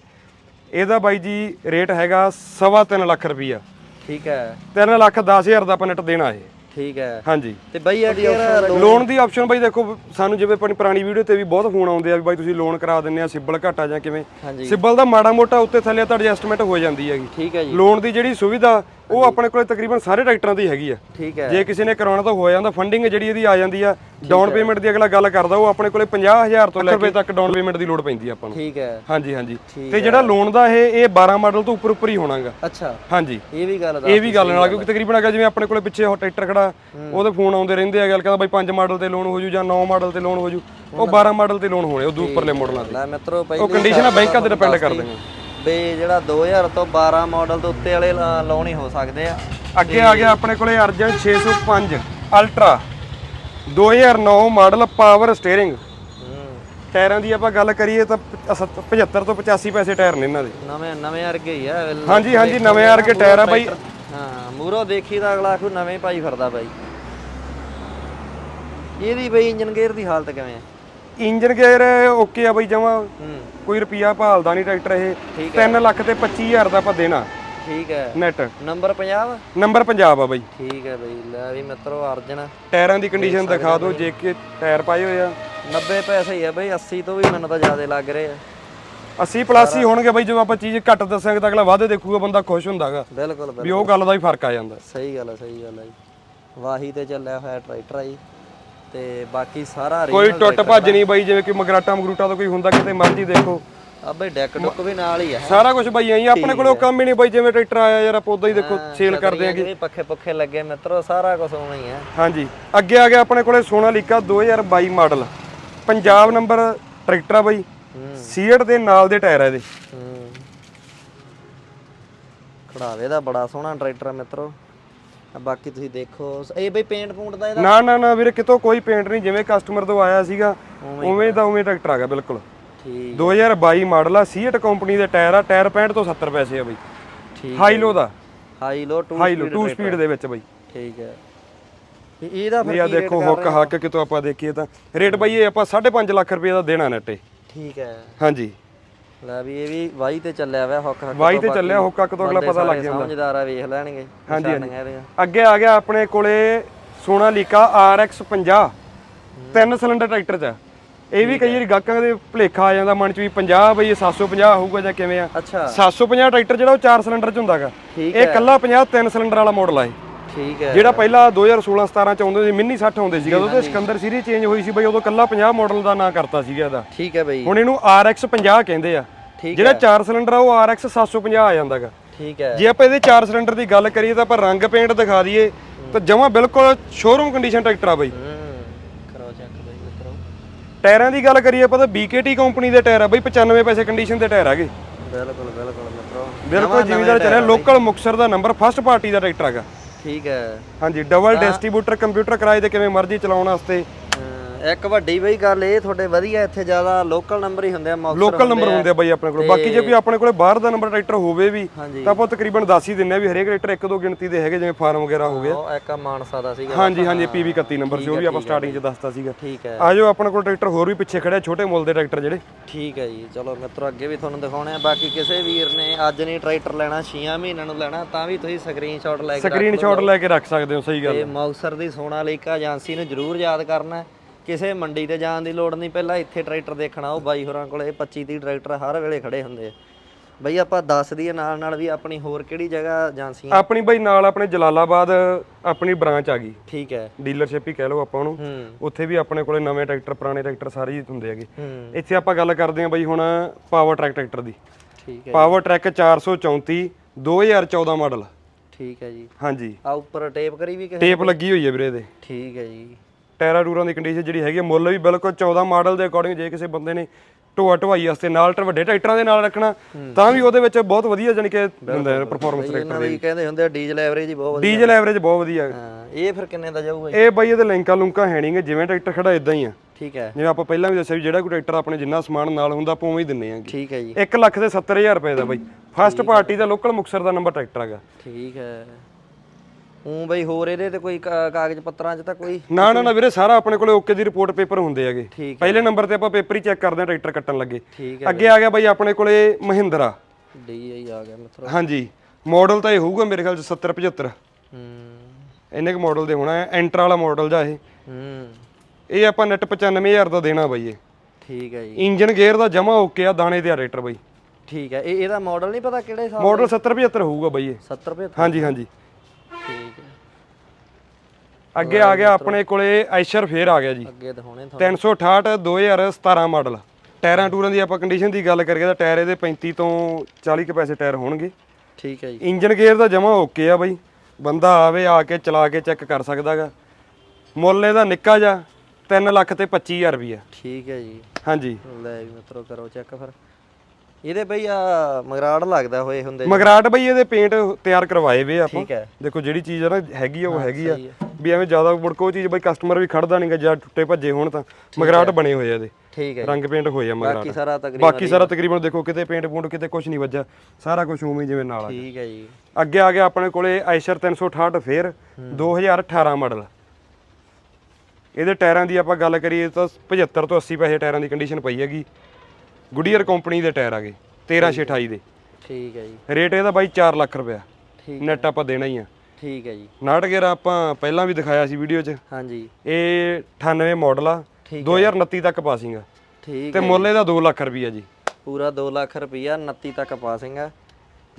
ਇਹਦਾ ਬਾਈ ਜੀ ਰੇਟ ਹੈਗਾ ਸਵਾ ਤਿੰਨ ਲੱਖ ਰੁਪਈਆ।
ਠੀਕ ਹੈ।
3 ਲੱਖ 10000 ਦਾ ਆਪਾਂ ਨੈਟ ਦੇਣਾ ਇਹ।
ਠੀਕ ਹੈ।
ਹਾਂਜੀ।
ਤੇ ਬਾਈ ਇੱਕ ਯਾਰ
ਲੋਨ ਦੀ ਆਪਸ਼ਨ ਬਾਈ ਦੇਖੋ ਸਾਨੂੰ ਜਿਵੇਂ ਆਪਣੀ ਪੁਰਾਣੀ ਵੀਡੀਓ ਤੇ ਵੀ ਬਹੁਤ ਫੋਨ ਆਉਂਦੇ ਆ ਵੀ ਬਾਈ ਤੁਸੀਂ ਲੋਨ ਕਰਾ ਦਿੰਨੇ ਆ ਸਿਬਲ ਘਾਟਾ ਜਾਂ ਕਿਵੇਂ। ਸਿਬਲ ਦਾ ਮਾੜਾ ਮੋਟਾ ਉੱਤੇ ਥੱਲੇ ਤਾਂ ਐਡਜਸਟਮੈਂਟ ਹੋ ਜਾਂਦੀ ਹੈਗੀ।
ਠੀਕ ਹੈ ਜੀ।
ਲੋਨ ਦੀ ਜਿਹੜੀ ਸੁਵਿਧਾ ਉਹ ਆਪਣੇ ਕੋਲੇ ਤਕਰੀਬਨ ਸਾਰੇ ਟਰੈਕਟਰਾਂ ਦੀ ਹੈਗੀ ਆ।
ਠੀਕ ਹੈ।
ਜੇ ਕਿਸੇ ਨੇ ਕਰਾਉਣਾ ਤਾਂ ਹੋ ਜਾਂਦਾ ਫੰਡਿੰਗ ਜਿਹੜੀ ਇਹਦੀ ਆ ਜਾਂਦੀ ਆ। ਡਾਊਨ ਪੇਮੈਂਟ ਦੀ ਅਗਲਾ ਗੱਲ ਕਰਦਾ ਉਹ ਆਪਣੇ ਕੋਲੇ 50000 ਤੋਂ ਲੈ ਕੇ ਤੱਕ ਡਾਊਨ ਪੇਮੈਂਟ ਦੀ ਲੋੜ ਪੈਂਦੀ ਆ ਆਪਾਂ ਨੂੰ।
ਠੀਕ ਹੈ।
ਹਾਂਜੀ ਹਾਂਜੀ। ਤੇ ਜਿਹੜਾ ਲੋਨ ਦਾ ਇਹ ਇਹ 12 ਮਾਡਲ ਤੋਂ ਉੱਪਰ ਉੱਪਰ ਹੀ ਹੋਣਾਗਾ।
ਅੱਛਾ।
ਹਾਂਜੀ।
ਇਹ ਵੀ ਗੱਲ ਦਾ
ਇਹ ਵੀ ਗੱਲ ਨਾਲ ਕਿਉਂਕਿ ਤਕਰੀਬਨ ਅਗਰ ਜਿਵੇਂ ਆਪਣੇ ਕੋਲੇ ਪਿੱਛੇ ਟਰੈਕਟਰ ਖੜਾ ਉਹਦੇ ਫੋਨ ਆਉਂਦੇ ਰਹਿੰਦੇ ਆ ਗੱਲ ਕਹਿੰਦਾ ਬਾਈ 5 ਮਾਡਲ ਤੇ ਲੋਨ ਹੋ ਜੂ ਜਾਂ 9 ਮਾਡਲ ਤੇ ਲੋਨ ਹੋ ਜੂ ਉਹ 12 ਮਾਡਲ ਤੇ ਲੋਨ ਹੋਣੇ ਉਹ ਦੂ ਉੱਪਰਲੇ ਮਾਡਲਾਂ ਤੇ
ਲੈ ਮਿੱਤਰੋ ਪਹਿਲੀ
ਉਹ ਕੰਡੀਸ਼ਨਾਂ ਬੈਂਕਾਂ ਤੇ ਡਿਪੈਂਡ ਕਰਦੇ ਨੇ।
ਬਈ ਜਿਹੜਾ 2000 ਤੋਂ 12 ਮਾਡਲ ਤੋਂ ਉੱਤੇ ਵਾਲੇ ਲੋਨ ਹੀ ਹੋ ਸਕਦੇ ਆ।
ਅੱਗੇ ਆ ਗਿਆ ਆਪਣੇ ਕੋਲੇ Arjun 605 ultra 2009 model power steering ਟਾਇਰਾਂ ਦੀ ਆਪਾਂ ਗੱਲ ਕਰੀਏ ਤਾਂ 75 ਤੋਂ 85 ਪੈਸੇ ਟਾਇਰ ਨੇ ਇਹਨਾਂ ਦੇ।
ਨਵੇਂ ਨਵੇਂ ਵਰਗੇ ਹੀ ਆ।
ਹਾਂਜੀ ਹਾਂਜੀ ਨਵੇਂ ਵਰਗੇ ਟਾਇਰ ਆ ਬਾਈ।
ਹਾਂ ਮੂਰੋ ਦੇਖੀ ਤਾਂ ਅਗਲਾ ਆਖੂ ਨਵੇਂ ਪਾਈ ਫਿਰਦਾ ਬਾਈ। ਇਹਦੀ ਬਈ ਇੰਜਨ ਗੇਅਰ ਦੀ ਹਾਲਤ ਕਿਵੇਂ ਆ?
ਇੰਜਨ ਗੇਅਰ ਓਕੇ ਆ ਬਾਈ ਜਮਾ। ਕੋਈ ਰੁਪਿਆ ਭਾਲਦਾ ਨਹੀਂ ਟਰੈਕਟਰ ਇਹ।
ਠੀਕ
3 ਲੱਖ ਤੇ 25000 ਦਾ ਆਪਾਂ ਦੇਣਾ।
ਠੀਕ ਹੈ।
ਨੈਟ
ਨੰਬਰ 50
ਨੰਬਰ ਪੰਜਾਬ ਆ ਬਾਈ।
ਠੀਕ ਹੈ ਬਈ ਲੈ ਵੀ ਮਿੱਤਰੋ ਅਰਜਨ।
ਟਾਇਰਾਂ ਦੀ ਕੰਡੀਸ਼ਨ ਦਿਖਾ ਦਿਓ ਜੇ ਕਿ ਟਾਇਰ ਪਾਏ ਹੋਏ ਆ।
90 ਪੈਸੇ ਹੀ ਆ ਬਈ 80 ਤੋਂ ਵੀ ਮੈਨੂੰ ਤਾਂ ਜ਼ਿਆਦਾ ਲੱਗ ਰਹੇ ਆ।
80 ਪਲੱਸ ਹੀ ਹੋਣਗੇ ਬਾਈ ਜਦੋਂ ਆਪਾਂ ਚੀਜ਼ ਘੱਟ ਦੱਸਾਂਗੇ ਤਾਂ ਅਗਲਾ ਵੱਧ ਦੇਖੂਗਾ ਬੰਦਾ ਖੁਸ਼ ਹੁੰਦਾਗਾ।
ਬਿਲਕੁਲ ਬਿਲਕੁਲ
ਵੀ ਉਹ ਗੱਲ ਦਾ ਵੀ ਫ਼ਰਕ ਆ ਜਾਂਦਾ।
ਸਹੀ ਗੱਲ ਹੈ ਸਹੀ ਗੱਲ ਹੈ ਜੀ। ਵਾਹੀ ਤੇ ਚੱਲਿਆ ਹੋਇਆ ਟਰੈਕਟਰ ਆ ਜੀ। ਤੇ ਬਾਕੀ ਸਾਰਾ
ਕੋਈ ਟੁੱਟ ਭੱਜ ਨਹੀਂ ਬਾਈ ਜਿਵੇਂ ਕਿ ਮਗਰਾਟਾ ਮਗਰੂਟਾ ਤੋਂ ਕੋਈ ਹੁੰਦਾ ਕਿਤੇ ਮਰਜ਼ੀ ਦੇਖੋ।
ਆ ਬਈ ਡੈਕ ਡੁੱਕ ਵੀ ਨਾਲ ਹੀ ਆ।
ਸਾਰਾ ਕੁਝ ਬਾਈ ਆਈ ਆਪਣੇ ਕੋਲ ਉਹ ਕੰਮ ਹੀ ਨਹੀਂ ਬਾਈ ਜਿਵੇਂ ਟਰੈਕਟਰ ਆਇਆ ਯਾਰ ਆਪਾਂ ਉਦਾਂ ਹੀ ਦੇਖੋ ਸੇਲ ਕਰਦੇ ਆਂਗੇ
ਵੀ ਪੱਖੇ ਪੁੱਖੇ ਲੱਗੇ ਮਿੱਤਰੋ ਸਾਰਾ ਕੁਝ ਹੋਣਾ ਹੀ ਆ।
ਹਾਂਜੀ ਅੱਗੇ ਆ ਗਿਆ ਆਪਣੇ ਕੋਲੇ Sonalika 2022 model. Punjab number tractor ਆ ਬਾਈ ਸੀਟ ਦੇ ਨਾਲ ਦੇ ਟਾਇਰ ਆ ਇਹਦੇ।
ਹੂੰ। ਖੜਾਵੇ ਦਾ ਬੜਾ ਸੋਹਣਾ ਟਰੈਕਟਰ ਆ ਮਿੱਤਰੋ। ਬਾਕੀ ਤੁਸੀਂ ਦੇਖੋ ਇਹ ਬਈ ਪੇਂਟ ਪੂੰਟ ਦਾ ਇਹਦਾ?
ਨਾ ਨਾ ਨਾ ਵੀਰੇ ਕਿਤੋਂ ਕੋਈ ਪੇਂਟ ਨਹੀਂ ਜਿਵੇਂ ਕਸਟਮਰ ਤੋਂ ਆਇਆ ਸੀਗਾ ਉਵੇਂ ਦਾ ਉਵੇਂ ਟਰੈਕਟਰ ਆ ਗਿਆ ਬਿਲਕੁਲ।
ਠੀਕ।
2022 ਮਾਡਲ ਆ ਸੀਟ ਕੰਪਨੀ ਦੇ ਟਾਇਰ ਆ ਟਾਇਰ 65 ਤੋਂ 70 ਪੈਸੇ ਆ ਬਾਈ।
ਠੀਕ
ਹਾਈ ਲੋ ਦਾ।
High low 2
high low 2 speed ਦੇ ਵਿੱਚ ਬਾਈ।
ਠੀਕ ਹੈ। ਇਹ- ਇਹਦਾ ਫਿਰ
ਇਹ ਦੇਖੋ ਹੁੱਕ ਹੱਕ ਕਿਤੋਂ ਆਪਾਂ ਦੇਖੀਏ ਤਾਂ ਰੇਟ ਬਾਈ ਇਹ ਆਪਾਂ 5.5 ਲੱਖ ਰੁਪਏ ਦਾ ਦੇਣਾ ਨੈਟੇ
ਠੀਕ ਹੈ।
ਹਾਂਜੀ।
ਲੈ ਵੀ ਇਹ ਵੀ ਵਾਈ ਤੇ ਚੱਲਿਆ ਹੋਇਆ ਹੁੱਕ ਹੱਕ
ਵਾਈ
ਤੋਂ
ਚੱਲਿਆ ਹੁੱਕ ਹੱਕ ਤੋਂ ਅਗਲਾ ਪਤਾ ਲੱਗ ਜਾਂਦਾ।
ਸਮਝਦਾਰ ਵੇਖ ਲੈਣਗੇ
ਹਾਂਜੀ। ਅੱਗੇ ਆ ਗਿਆ ਆਪਣੇ ਕੋਲੇ ਸੋਨਾਲੀਕਾ RX 50 ਤਿੰਨ ਸਿਲੰਡਰ ਟਰੈਕਟਰ ਚ। ਇਹ ਵੀ ਕਈ ਵਾਰੀ ਗਾਹਕਾਂ ਦੇ ਭੁਲੇਖਾ ਆ ਜਾਂਦਾ ਮਨ ਚ ਵੀ 50 ਬਈ ਇਹ 750 ਹੋਊਗਾ ਜਾਂ ਕਿਵੇਂ ਆ।
ਅੱਛਾ।
750 ਟਰੈਕਟਰ ਜਿਹੜਾ ਉਹ 4 ਸਿਲੰਡਰ ਚ ਹੁੰਦਾਗਾ। ਇਹ ਕੱਲਾ 50 ਤਿੰਨ ਸਿਲੰਡਰ ਵਾਲਾ ਮਾਡਲ ਆ ਇਹ।
ਠੀਕ ਹੈ।
ਜਿਹੜਾ ਪਹਿਲਾਂ 2016 17 ਚ ਆਉਂਦੇ ਸੀ ਮਿੰਨੀ 60 ਆਉਂਦੇ ਸੀਗਾ। ਉਹਦੇ ਸਿਕੰਦਰ ਸੀਰੀਜ਼ ਚੇਂਜ ਹੋਈ ਸੀ ਬਈ ਉਦੋਂ ਕੱਲਾ 50 ਮਾਡਲ ਦਾ ਨਾਂ ਕਰਤਾ ਸੀਗਾ ਇਹਦਾ।
ਠੀਕ ਹੈ ਬਈ।
ਹੁਣ ਇਹਨੂੰ RX 50 ਕਹਿੰਦੇ ਆ। ਜਿਹੜਾ 4 ਸਿਲੰਡਰ ਆ ਉਹ RX 750 ਆ ਜਾਂਦਾਗਾ।
ਠੀਕ ਹੈ।
ਜੇ ਆਪਾਂ ਇਹਦੇ 4 ਸਿਲੰਡਰ ਦੀ ਗੱਲ ਕਰੀਏ ਤਾਂ ਆਪਾਂ ਰੰਗ ਪੇਂਟ ਦਿਖਾ ਦਈਏ ਤਾਂ ਜਮਾ ਬਿਲਕੁਲ ਸ਼ੋਰੂਮ ਕੰਡੀਸ਼ਨ ਟਰੈਕਟਰ ਆ ਬਈ।
ਹੂੰ। ਕਰੋ ਚੈੱਕ ਬਈ ਮਿੱਤਰੋ
ਟਾਇਰਾਂ ਦੀ ਗੱਲ ਕਰੀਏ ਆਪਾਂ ਤਾਂ BKT ਕੰਪਨੀ ਦੇ ਟਾਇਰ ਆ ਬਈ 95 ਪੈਸੇ ਕੰਡੀਸ਼ਨ ਦੇ ਟਾਇਰ ਹੈਗੇ
ਬਿਲਕੁਲ ਬਿਲਕੁਲ ਮਿੱਤਰੋ।
ਬਿਲਕੁਲ ਜਿਵੇਂ ਚੱਲਿਆ ਲੋਕਲ ਮੁਕਸਰ ਦਾ ਨੰਬਰ ਫਸਟ ਪਾਰਟੀ ਦਾ ਟਰੈਕਟਰ ਹੈਗਾ
ਠੀਕ ਹੈ।
ਹਾਂਜੀ ਡਬਲ ਡਿਸਟ੍ਰੀਬਿਊਟਰ ਕੰਪਿਊਟਰ ਕਿਰਾਏ ਤੇ ਕਿਵੇਂ ਮਰਜ਼ੀ ਚਲਾਉਣ ਵਾਸਤੇ
ਇੱਕ ਵੱਡੀ ਬਈ ਗੱਲ ਇਹ ਤੁਹਾਡੇ ਵਧੀਆ ਇੱਥੇ ਜ਼ਿਆਦਾ ਲੋਕਲ ਨੰਬਰ ਹੀ ਹੁੰਦੇ ਆ ਮੌਕਸਰ
ਲੋਕਲ ਨੰਬਰ ਹੁੰਦੇ ਆ। ਬਾਈ ਆਪਣੇ ਕੋਲ। ਬਾਕੀ ਜੇ ਕੋਈ ਆਪਣੇ ਕੋਲੇ ਬਾਹਰ ਦਾ ਨੰਬਰ ਟਰੈਕਟਰ ਹੋਵੇ ਵੀ ਤਾਂ ਆਪਾਂ ਤਕਰੀਬਨ ਦੱਸ ਹੀ ਦਿੰਨੇ ਆ ਵੀ ਹਰੇਕ ਟਰੈਕਟਰ ਇੱਕ ਦੋ ਗਿਣਤੀ ਦੇ ਹੈਗੇ ਜਿਵੇਂ ਫਾਰਮ ਵਗੈਰਾ ਹੋ ਗਿਆ।
ਉਹ ਇੱਕ ਮਾਨਸਾ ਦਾ ਸੀਗਾ
ਹਾਂਜੀ ਹਾਂਜੀ ਪੀਵੀ 31 ਨੰਬਰ ਸੀ ਉਹ ਵੀ ਆਪਾਂ ਸਟਾਰਟਿੰਗ 'ਚ ਦੱਸਤਾ ਸੀਗਾ।
ਠੀਕ ਹੈ
ਆਜੋ ਆਪਣੇ ਕੋਲ ਟਰੈਕਟਰ ਹੋਰ ਵੀ ਪਿੱਛੇ ਖੜੇ ਆ, ਛੋਟੇ ਮੁੱਲ ਦੇ ਟਰੈਕਟਰ ਜਿਹੜੇ।
ਠੀਕ ਹੈ ਜੀ ਚਲੋ ਮਿੱਤਰੋ ਅੱਗੇ ਵੀ ਤੁਹਾਨੂੰ ਦਿਖਾਉਣੇ ਆ। ਬਾਕੀ ਕਿਸੇ ਵੀਰ ਨੇ ਅੱਜ ਨਹੀਂ ਟਰੈਕਟਰ ਲੈਣਾ 6 ਮਹੀਨਿਆਂ ਨੂੰ ਲੈਣਾ ਤਾਂ ਵੀ ਤੁਸੀਂ ਸਕਰੀਨਸ਼ਾਟ ਲੈ ਕੇ
ਸਕਰੀਨਸ਼ਾਟ ਲੈ ਕੇ ਰੱਖ ਸਕਦੇ ਹੋ ਸਹੀ ਗੱਲ
ਤੇ ਮੌਕਸਰ ਦੀ ਸੋਨਾਲੀਕਾ ਏਜੰਸੀ ਨੂੰ ਜ਼ਰੂਰ ਯਾਦ ਕਰਨਾ। ਹੈ। ਕਿਸੇ ਮੰਡੀ ਤੇ ਜਾਣ ਦੀ ਲੋੜ ਨਹੀਂ। ਪਹਿਲਾਂ ਇੱਥੇ ਟਰੈਕਟਰ ਦੇਖਣਾ ਉਹ ਬਾਈ ਹੋਰਾਂ ਕੋਲੇ 25 30 ਟਰੈਕਟਰ ਹਰ ਵੇਲੇ ਖੜੇ ਹੁੰਦੇ ਆ। ਬਈ ਆਪਾਂ ਦੱਸ ਦਈਏ ਨਾਲ ਨਾਲ ਵੀ ਆਪਣੀ ਹੋਰ ਕਿਹੜੀ ਜਗ੍ਹਾ ਏਜੰਸੀਆਂ
ਆਪਣੀ ਬਾਈ ਨਾਲ ਆਪਣੇ ਜਲਾਲਾਬਾਦ ਆਪਣੀ ਬ੍ਰਾਂਚ ਆ ਗਈ।
ਠੀਕ ਹੈ।
ਡੀਲਰਸ਼ਿਪ ਹੀ ਕਹਿ ਲਓ ਆਪਾਂ ਉਹਨੂੰ। ਉੱਥੇ ਵੀ ਆਪਣੇ ਕੋਲੇ ਨਵੇਂ ਟਰੈਕਟਰ ਪੁਰਾਣੇ ਟਰੈਕਟਰ ਸਾਰੇ ਹੀ ਹੁੰਦੇ ਹੈਗੇ। ਇੱਥੇ ਆਪਾਂ ਗੱਲ ਕਰਦੇ ਹਾਂ ਬਾਈ ਹੁਣ ਪਾਵਰ ਟਰੈਕ ਟਰੈਕਟਰ ਦੀ।
ਠੀਕ ਹੈ
ਪਾਵਰ ਟਰੈਕ 434 2014 ਮਾਡਲ।
ਠੀਕ ਹੈ ਜੀ।
ਹਾਂਜੀ।
ਆ ਉੱਪਰ ਟੇਪ ਕਰੀ ਵੀ ਕਿਸੇ
ਟੇਪ ਲੱਗੀ ਹੋਈ ਹੈ ਵੀਰੇ ਇਹਦੇ।
ਠੀਕ ਹੈ ਜੀ।
ਟਾਇਰਾਂ ਟੂਰਾਂ ਦੀ ਕੰਡੀਸ਼ਨ ਜਿਹੜੀ ਹੈਗੀ ਹੈ, ਮੁੱਲ ਵੀ ਬਿਲਕੁਲ 14 ਮਾਡਲ ਦੇ ਅਕੋਰਡਿੰਗ ਜੇ ਕਿਸੇ ਬੰਦੇ ਨੇ ਢੋਆ ਢਵਾਈ ਵਾਸਤੇ ਨਾਲ ਟਰ ਵੱਡੇ ਟਰੈਕਟਰਾਂ ਦੇ ਨਾਲ ਰੱਖਣਾ ਤਾਂ ਵੀ ਉਹਦੇ ਵਿੱਚ ਬਹੁਤ ਵਧੀਆ ਜਾਨੀ ਕਿ ਹੁੰਦਾ ਪਰਫਾਰਮੈਂਸ ਟਰੈਕਟਰ
ਇਹਨਾਂ ਦੀ। ਕਹਿੰਦੇ ਹੁੰਦੇ ਆ ਡੀਜ਼ਲ ਐਵਰੇਜ ਹੀ ਬਹੁਤ ਵਧੀਆ।
ਡੀਜ਼ਲ ਐਵਰੇਜ ਬਹੁਤ ਵਧੀਆ। ਹੈ
ਹਾਂ ਇਹ ਫਿਰ ਕਿੰਨੇ ਦਾ ਜਾਊਗਾ ਜੀ?
ਇਹ ਬਾਈ ਇਹਦੇ ਲਿੰਕਾਂ ਲੁੰਕਾਂ ਹੈ ਨਹੀਂਗੇ ਜਿਵੇਂ ਟਰੈਕਟਰ ਖੜਾ ਇਦਾਂ ਹੀ ਆ।
ਠੀਕ ਹੈ।
ਜਿਵੇਂ ਆਪਾਂ ਪਹਿਲਾਂ ਵੀ ਦੱਸਿਆ ਵੀ ਜਿਹੜਾ ਕੋਈ ਟਰੈਕਟਰ ਆਪਣੇ ਜਿੰਨਾ ਸਮਾਨ ਨਾਲ ਹੁੰਦਾ ਆਪਾਂ ਉਵੇਂ ਹੀ ਦਿੰਨੇ ਆਂਗੇ।
ਠੀਕ ਹੈ ਜੀ।
1 ਲੱਖ ਦੇ 70000 ਰੁਪਏ ਦਾ ਬਾਈ। ਫਸਟ ਪਾਰਟੀ ਦਾ ਲੋਕਲ ਮੁਕਸਰ ਦਾ ਨੰਬਰ ਟਰੈਕਟਰ ਹੈਗਾ।
ਠੀਕ ਹੈ। ਹੂੰ ਬਈ ਹੋਰ ਇਹਦੇ ਤੇ ਕੋਈ ਕਾ- ਕਾਗਜ਼ ਪੱਤਰਾਂ 'ਚ ਤਾਂ ਕੋਈ
ਨਾ ਨਾ ਨਾ ਵੀਰੇ ਸਾਰਾ ਆਪਣੇ ਕੋਲੇ ਓਕੇ ਦੀ ਰਿਪੋਰਟ ਪੇਪਰ ਹੁੰਦੇ ਹੈਗੇ।
ਠੀਕ
ਪਹਿਲੇ ਨੰਬਰ ਤੇ ਆਪਾਂ ਪੇਪਰ ਹੀ ਚੈੱਕ ਕਰਦੇ ਹਾਂ ਟਰੈਕਟਰ ਕੱਟਣ ਲੱਗੇ।
ਠੀਕ
ਅੱਗੇ ਆ ਗਿਆ ਬਾਈ ਆਪਣੇ ਕੋਲੇ ਮਹਿੰਦਰਾ।
ਡੀ ਆ ਗਿਆ ਮਿੱਤਰੋ।
ਹਾਂਜੀ ਮਾਡਲ ਤਾਂ ਇਹ ਹੋਊਗਾ ਮੇਰੇ ਖਿਆਲ ਚ 70 75
ਹੂੰ।
ਇੰਨੇ ਕੁ ਮਾਡਲ ਦੇ ਹੋਣਾ ਹੈ ਐਂਟਰ ਵਾਲਾ ਮਾਡਲ ਜਾ ਇਹ।
ਹੂੰ।
ਇਹ ਆਪਾਂ ਨੈਟ 95000 ਦਾ ਦੇਣਾ ਬਾਈ ਇਹ।
ਠੀਕ ਹੈ ਜੀ।
ਇੰਜਨ ਗੇਅਰ ਦਾ ਜਮਾ ਓਕੇ ਆ ਦਾਣੇ ਤੇ ਆ ਟਰੈਕਟਰ ਬਾਈ।
ਠੀਕ ਹੈ ਇਹ ਇਹਦਾ ਮਾਡਲ ਨਹੀਂ ਪਤਾ ਕਿਹੜੇ ਸਾਲ
ਮਾਡਲ 70 75 ਹੋਊਗਾ ਬਾਈ ਇਹ।
70 ਰੁਪਏ
ਹਾਂਜੀ ਹਾਂਜੀ। ਅੱਗੇ ਆ ਗਿਆ ਆਪਣੇ ਕੋਲੇ ਆਇਸ਼ਰ ਫੇਰ ਆ ਗਿਆ ਜੀ।
ਅੱਗੇ ਦਿਖਾਉਣੇ ਤੁਹਾਨੂੰ।
368 2017 ਮਾਡਲ। ਟਾਇਰਾਂ ਟੂਰਾਂ ਦੀ ਆਪਾਂ ਕੰਡੀਸ਼ਨ ਦੀ ਗੱਲ ਕਰੀਏ ਤਾਂ ਟਾਇਰ ਇਹਦੇ 35 ਤੋਂ 40 ਕੇ ਪੈਸੇ ਟਾਇਰ ਹੋਣਗੇ।
ਠੀਕ ਹੈ ਜੀ।
ਇੰਜਨ ਗੇਅਰ ਦਾ ਜਮਾ ਓਕੇ ਆ ਬਾਈ। ਬੰਦਾ ਆਵੇ ਆ ਕੇ ਚਲਾ ਕੇ ਚੈੱਕ ਕਰ ਸਕਦਾਗਾ ਮੁੱਲ ਇਹਦਾ ਨਿੱਕਾ ਜਾ 3 ਲੱਖ ਤੇ 25000 ਰੁਪਈਆ।
ਠੀਕ ਹੈ ਜੀ।
ਹਾਂਜੀ।
ਲੈ ਵੀ ਮਿੱਤਰੋ ਕਰੋ ਚੈੱਕ ਫਿਰ। ਇਹਦੇ ਬਈ ਆ ਮਗਰਾੜ ਲੱਗਦਾ ਹੋਏ ਹੁੰਦੇ।
ਮਗਰਾਟ ਬਈ ਇਹਦੇ ਪੇਂਟ ਤਿਆਰ ਕਰਵਾਏ ਵੇ ਆਪਾਂ।
ਠੀਕ ਹੈ।
ਦੇਖੋ ਜਿਹੜੀ ਚੀਜ਼ ਆ ਨਾ ਹੈਗੀ ਆ ਉਹ ਹੈਗੀ ਆ। ਵੀ ਐਵੇਂ ਜ਼ਿਆਦਾ ਮੁੜਕੋ ਚੀਜ਼ ਬਈ ਕਸਟਮਰ ਵੀ ਖੜਦਾ ਨਹੀਂਗਾ ਜਾਂ ਟੁੱਟੇ ਭੱਜੇ ਹੋਣ ਤਾਂ ਮਗਰਾਟ ਬਣੇ ਹੋਏ ਆ ਇਹਦੇ।
ਠੀਕ ਹੈ।
ਰੰਗ ਪੇਂਟ ਹੋਏ ਆ
ਬਾਕੀ
ਮਗਰਾਟ
ਸਾਰਾ ਤਕਰੀਬਨ
ਬਾਕੀ ਸਾਰਾ ਤਕਰੀਬਨ ਦੇਖੋ ਕਿਤੇ ਪੇਂਟ ਪੂੰਟ ਕਿਤੇ ਕੁਝ ਨਹੀਂ ਵੱਜਾ ਸਾਰਾ ਕੁਝ ਉਵੇਂ ਜਿਵੇਂ ਨਾਲ ਆ
ਠੀਕ ਹੈ ਜੀ।
ਅੱਗੇ ਆ ਗਿਆ ਆਪਣੇ ਕੋਲੇ ਆਇਸ਼ਰ 368 ਫੇਰ 2018 ਮਾਡਲ ਇਹਦੇ ਟਾਇਰਾਂ ਦੀ ਆਪਾਂ ਗੱਲ ਕਰੀਏ ਤਾਂ 75 ਤੋਂ 80 ਪੈਸੇ ਟਾਇਰਾਂ ਦੀ ਕੰਡੀਸ਼ਨ ਪਈ ਹੈਗੀ। ਗੁਡੀਅਰ ਕੰਪਨੀ ਦੇ ਟਾਇਰ ਆਗੇ 1328 ਦੇ।
ਠੀਕ ਹੈ ਜੀ।
ਰੇਟ ਇਹਦਾ ਬਾਈ 4 ਲੱਖ ਰੁਪਇਆ।
ਠੀਕ
ਨੈਟ ਆਪਾਂ ਦੇਣਾ ਹੀ ਆ।
ਠੀਕ ਹੈ ਜੀ।
ਨਾਟਗੇਰ ਆਪਾਂ ਪਹਿਲਾਂ ਵੀ ਦਿਖਾਇਆ ਸੀ ਵੀਡੀਓ 'ਚ।
ਹਾਂਜੀ।
ਇਹ 98 ਮਾਡਲ ਆ।
ਠੀਕ
2029 ਤੱਕ ਪਾਸਿੰਗ ਆ।
ਠੀਕ
ਤੇ ਮੁੱਲ ਇਹਦਾ 2 ਲੱਖ ਰੁਪਈਆ ਜੀ।
ਪੂਰਾ 2 ਲੱਖ ਰੁਪਈਆ 29 ਤੱਕ ਪਾਸਿੰਗ ਆ।